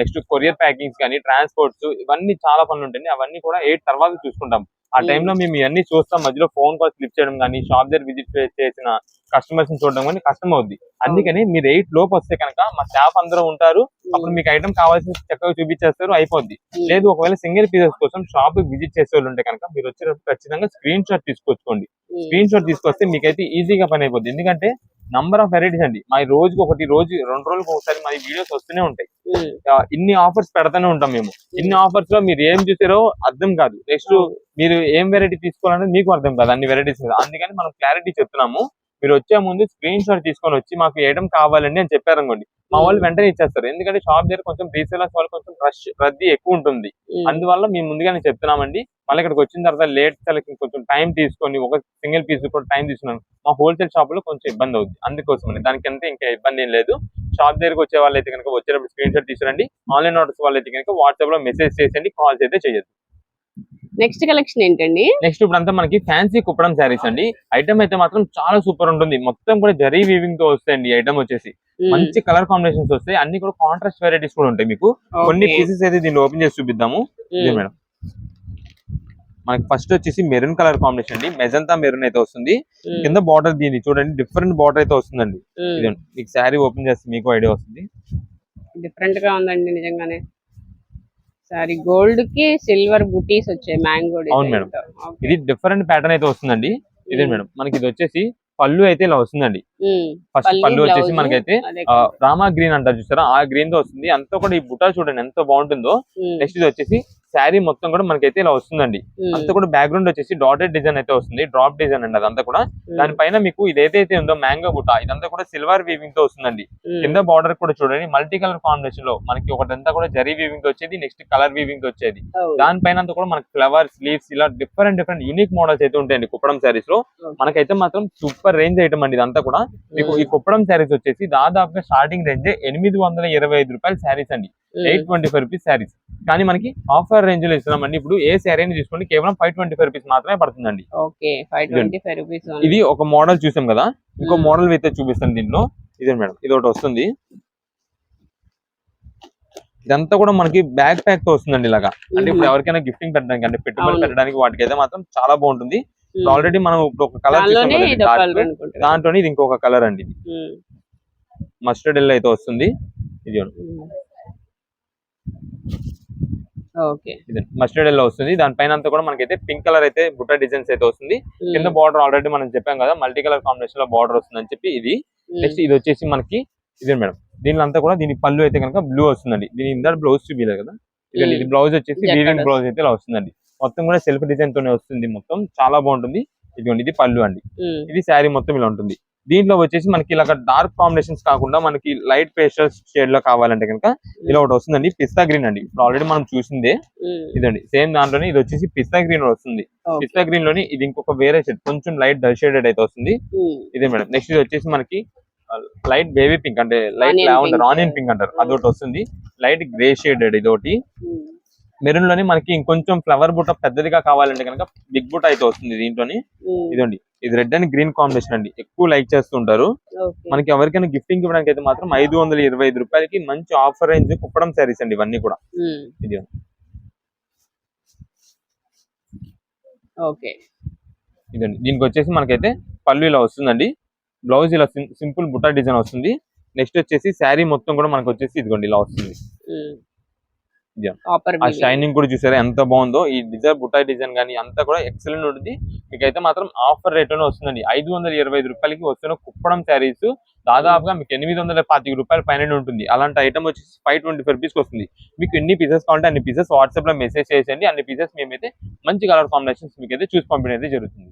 నెక్స్ట్ కొరియర్ ప్యాకింగ్స్ కానీ ట్రాన్స్పోర్ట్స్ ఇవన్నీ చాలా పనులు ఉంటాయి అవన్నీ కూడా ఎయిట్ తర్వాత చూసుకుంటాం. ఆ. టైంలో మేము ఇవన్నీ చూస్తాం. మధ్యలో ఫోన్ కాల్ స్లిప్ చేయడం కానీ షాప్ దగ్గర విజిట్ చేసిన కస్టమర్స్ని చూడడం కానీ కష్టం అవుద్ది. అందుకని మీరు ఎయిట్ లోపు వస్తే కనుక మా స్టాఫ్ అందరూ ఉంటారు. అప్పుడు మీకు ఐటమ్ కావాల్సిన చక్కగా చూపించేస్తారు అయిపోద్ది. లేదు ఒకవేళ సింగిల్ పీసెస్ కోసం షాప్ విజిట్ చేసే వాళ్ళు ఉంటే కనుక మీరు వచ్చేటప్పుడు ఖచ్చితంగా స్క్రీన్ షాట్ తీసుకొచ్చుకోండి. స్క్రీన్ షాట్ తీసుకొస్తే మీకైతే ఈజీగా పని అయిపోద్ది. ఎందుకంటే నంబర్ ఆఫ్ వెరైటీస్ అండి. మా రోజుకి ఒకటి రోజు రెండు రోజులకు ఒకసారి మా వీడియోస్ వస్తూనే ఉంటాయి. ఇన్ని ఆఫర్స్ పెడతానే ఉంటాం మేము. ఇన్ని ఆఫర్స్లో మీరు ఏం చూసారో అర్థం కాదు. నెక్స్ట్ మీరు ఏం వెరైటీ తీసుకోవాలనేది మీకు అర్థం కాదు. అన్ని వెరైటీస్ మీద. అందుకని మనం క్లారిటీ చెప్తున్నాము. మీరు వచ్చే ముందు స్క్రీన్ షాట్ తీసుకొని వచ్చి మాకు ఏడం కావాలండి అని చెప్పారనుకోండి మా వాళ్ళు వెంటనే ఇచ్చేస్తారు. ఎందుకంటే షాప్ దగ్గర కొంచెం రీసేలర్స్ వాళ్ళు కొంచెం రష్ రద్దీ ఎక్కువ ఉంటుంది. అందువల్ల మేము ముందుగానే చెప్తున్నామండి మళ్ళీ ఇక్కడికి వచ్చిన తర్వాత లేట్ సెలెక్షన్ కొంచెం టైం తీసుకొని ఒక సింగిల్ పీస్ కూడా టైం తీసుకున్నాను. మా హోల్సేల్ షాప్లో కొంచెం ఇబ్బంది అవుతుంది అందుకోసం దానికి అంతే ఇంకా ఇబ్బంది ఏం లేదు. షాప్ దగ్గరకు వచ్చే వాళ్ళు అయితే కనుక వచ్చేటప్పుడు స్క్రీన్ షాట్ తీసుకురండి ఆన్లైన్ ఆర్డర్స్ వాళ్ళు అయితే కనుక వాట్సాప్లో మెసేజ్ చేసండి కాల్స్ అయితే చేయొచ్చు నెక్స్ట్ కలెక్షన్ ఏంటండి? నెక్స్ట్ ఇప్పుడు అంతా మనకి ఫ్యాన్సీ కుప్పడం శారీస్ అండి. ఐటమ్ అయితే మాత్రం చాలా సూపర్ ఉంటుంది. మొత్తం కూడా జరీ వీవింగ్తో వస్తాయండి ఐటమ్ వచ్చేసి. మంచి కలర్ కాంబినేషన్స్ వస్తాయి. అన్ని కూడా కాంట్రాస్ట్ వెరైటీస్ కూడా ఉంటాయి మీకు. కొన్ని పీసెస్ అయితే దీన్ని ఓపెన్ చేసి చూపిద్దాము. మేడం. మనకి ఫస్ట్ వచ్చేసి మెరూన్ కలర్ కాంబినేషన్ అండి. మెజంతా మెరూన్ అయితే వస్తుంది. కింద బార్డర్ దీన్ని చూడండి. డిఫరెంట్ బార్డర్ అయితే వస్తుందండి. మీకు శారీ ఓపెన్ చేస్తే మీకు ఐడియా వస్తుంది. డిఫరెంట్గా ఉందండి నిజంగానే. సారీ గోల్డ్కి సిల్వర్ బుటీస్ వచ్చాయి మ్యాంగో అవును మేడం. ఇది డిఫరెంట్ ప్యాటర్న్ అయితే వస్తుందండి. ఇదే Hmm. మేడం. మనకి ఇది వచ్చేసి పళ్ళు అయితే ఇలా వస్తుందండి. ఫస్ట్ పళ్ళు, పళ్ళు వచ్చేసి మనకైతే రామా గ్రీన్ అంటారు చూసారా? ఆ గ్రీన్తో వస్తుంది. అంతా కూడా ఈ బుటా చూడండి ఎంత బాగుంటుందో. నెక్స్ట్ ఇది వచ్చేసి శారీ మొత్తం కూడా మనకైతే ఇలా వస్తుందండి. అంతా కూడా బ్యాక్గ్రౌండ్ వచ్చేసి డాటెడ్ డిజైన్ అయితే వస్తుంది. డ్రాప్ డిజైన్ అండి అదంతా కూడా. దానిపైన మీకు ఇది ఏదైతే ఉందో మ్యాంగో బుట్ట ఇదంతా కూడా సిల్వర్ వీవింగ్తో వస్తుందండి. కింద బార్డర్ కూడా చూడండి. మల్టీ కలర్ కాంబినేషన్లో మనకి ఒకటంతా కూడా జరీ వీవింగ్తో వచ్చేది నెక్స్ట్ కలర్ వీవింగ్తో వచ్చేది. దానిపైన అంతా కూడా మనకి ఫ్లవర్స్ లీవ్స్ ఇలా డిఫరెంట్ డిఫరెంట్ యూనిక్ మోడల్స్ అయితే ఉంటాయండి కుప్పడం శారీస్లో. మనకైతే మాత్రం సూపర్ రేంజ్ ఐటమ్ అండి ఇదంతా కూడా. మీకు ఈ కుప్పడం శారీస్ వచ్చేసి దాదాపుగా స్టార్టింగ్ రేంజ్ ఎనిమిది వందల ఇరవై ఐదు రూపాయల శారీస్ అండి. Eight twenty five rupees saris. కానీ మనకి ఆఫర్ రేంజ్లో ఇస్తున్నామండి. ఇప్పుడు ఏ శారీ అని తీసుకోండి కేవలం ఫైవ్ ట్వంటీ ఫైవ్ రూపీస్ మాత్రమే పడుతుందండి. ఇది ఒక మోడల్ చూసాం కదా ఇంకో. మోడల్ అయితే చూపిస్తాను దీంట్లో. ఇదే మేడం ఇది ఒకటి వస్తుంది. ఇదంతా కూడా మనకి బ్యాగ్ ప్యాక్తో వస్తుందండి ఇలాగా. అంటే ఇప్పుడు ఎవరికైనా గిఫ్టింగ్ పెట్టడానికి అంటే పెట్టుబడి. పెట్టడానికి వాటికి అయితే మాత్రం చాలా బాగుంటుంది. ఆల్రెడీ మనం ఇప్పుడు ఒక కలర్ దాంట్లోనే ఇది ఇంకొక కలర్ అండి మస్టర్డ్ ఎల్లో అయితే వస్తుంది. ఇది ఓకే. ఇది మస్టర్డ్ ఎల్లో వస్తుంది. దానిపైన అంతా కూడా మనకైతే పింక్ కలర్ అయితే బుట్ట డిజైన్స్ అయితే వస్తుంది. కింద బార్డర్ ఆల్రెడీ మనం చెప్పాం కదా మల్టీ కలర్ కాంబినేషన్లో బార్డర్ వస్తుంది అని చెప్పి ఇది. నెక్స్ట్ ఇది వచ్చేసి మనకి ఇదే మేడం. దీని అంతా కూడా దీని పళ్ళు అయితే కనుక బ్లూ వస్తుందండి. దీని ఇందా బ్లౌజ్ చూపించలేదు కదా? ఇది బ్లౌజ్ వచ్చేసి వీవింగ్ బ్లౌజ్ అయితే ఇలా వస్తుందండి. మొత్తం కూడా సెల్ఫ్ డిజైన్ తోనే వస్తుంది మొత్తం. చాలా బాగుంటుంది. ఇదిగోండి ఇది పళ్ళు అండి. ఇది శారీ మొత్తం ఇలా ఉంటుంది. దీంట్లో వచ్చేసి మనకి ఇలా డార్క్ కాంబినేషన్స్ కాకుండా మనకి లైట్ పేస్టల్ షేడ్లో కావాలంటే కనుక ఇలా ఒకటి వస్తుందండి. పిస్తా గ్రీన్ అండి. ఇప్పుడు ఆల్రెడీ మనం చూసిందే. ఇదండి. సేమ్ దాంట్లోనే ఇది వచ్చేసి పిస్తా గ్రీన్ వస్తుంది. పిస్తా గ్రీన్లోని ఇది ఇంకొక వేరే షేడ్ కొంచెం లైట్ డల్ షేడెడ్ అయితే వస్తుంది. ఇదే మేడం. నెక్స్ట్ ఇది వచ్చేసి మనకి లైట్ బేబీ పింక్ అంటే లైట్ లావెండర్. ఆనియన్ పింక్ అంటారు. అదొకటి వస్తుంది. లైట్ గ్రే షేడెడ్ ఇది ఒకటి మెరూన్లోని మనకి ఇంకొంచెం ఫ్లవర్ బుట్ట పెద్దదిగా కావాలంటే కనుక బిగ్ బుట్ట అయితే వస్తుంది దీంట్లోని. ఇదండి ఇది రెడ్ అండ్ గ్రీన్ కాంబినేషన్ అండి. ఎక్కువ లైక్ చేస్తుంటారు మనకి ఎవరికైనా గిఫ్టింగ్ ఇవ్వడానికి అయితే మాత్రం ఐదు వందల ఇరవై ఐదు రూపాయలకి మంచి ఆఫర్ రేంజ్ కుప్పడం శారీస్ అండి ఇవన్నీ కూడా. ఇది ఓకే. ఇదండి దీనికి వచ్చేసి మనకైతే పళ్ళు ఇలా వస్తుందండి. బ్లౌజ్ ఇలా సింపుల్ బుట్ట డిజైన్ వస్తుంది. నెక్స్ట్ వచ్చేసి శారీ మొత్తం కూడా మనకు వచ్చేసి ఇదిగోండి ఇలా వస్తుంది. ఆ షైనింగ్ కూడా చూసారా? ఎంత బాగుందో? ఈ డిజైన్ బుట్టాయి డిజైన్ కానీ అంతా కూడా ఎక్సలెంట్ ఉంటుంది. మీకైతే మాత్రం ఆఫర్ రేట్లోనే వస్తుందండి. ఐదు వందల ఇరవై ఐదు రూపాయలకి వస్తున్న కుప్పడం శారీస్ దాదాపుగా మీకు ఎనిమిది వందల పాతిక రూపాయల పైన ఉంటుంది. అలాంటి ఐటమ్ వచ్చి ఫైవ్ ట్వంటీ ఫైవ్ రూపీస్ వస్తుంది. మీకు ఎన్ని పీసెస్ కావాలంటే అన్ని పీసెస్ వాట్సాప్లో మెసేజ్ చేసేయండి. అన్ని పీసెస్ మేమైతే మంచి కలర్ కాంబినేషన్స్ మీకు అయితే చూసి పంపించడం అయితే జరుగుతుంది.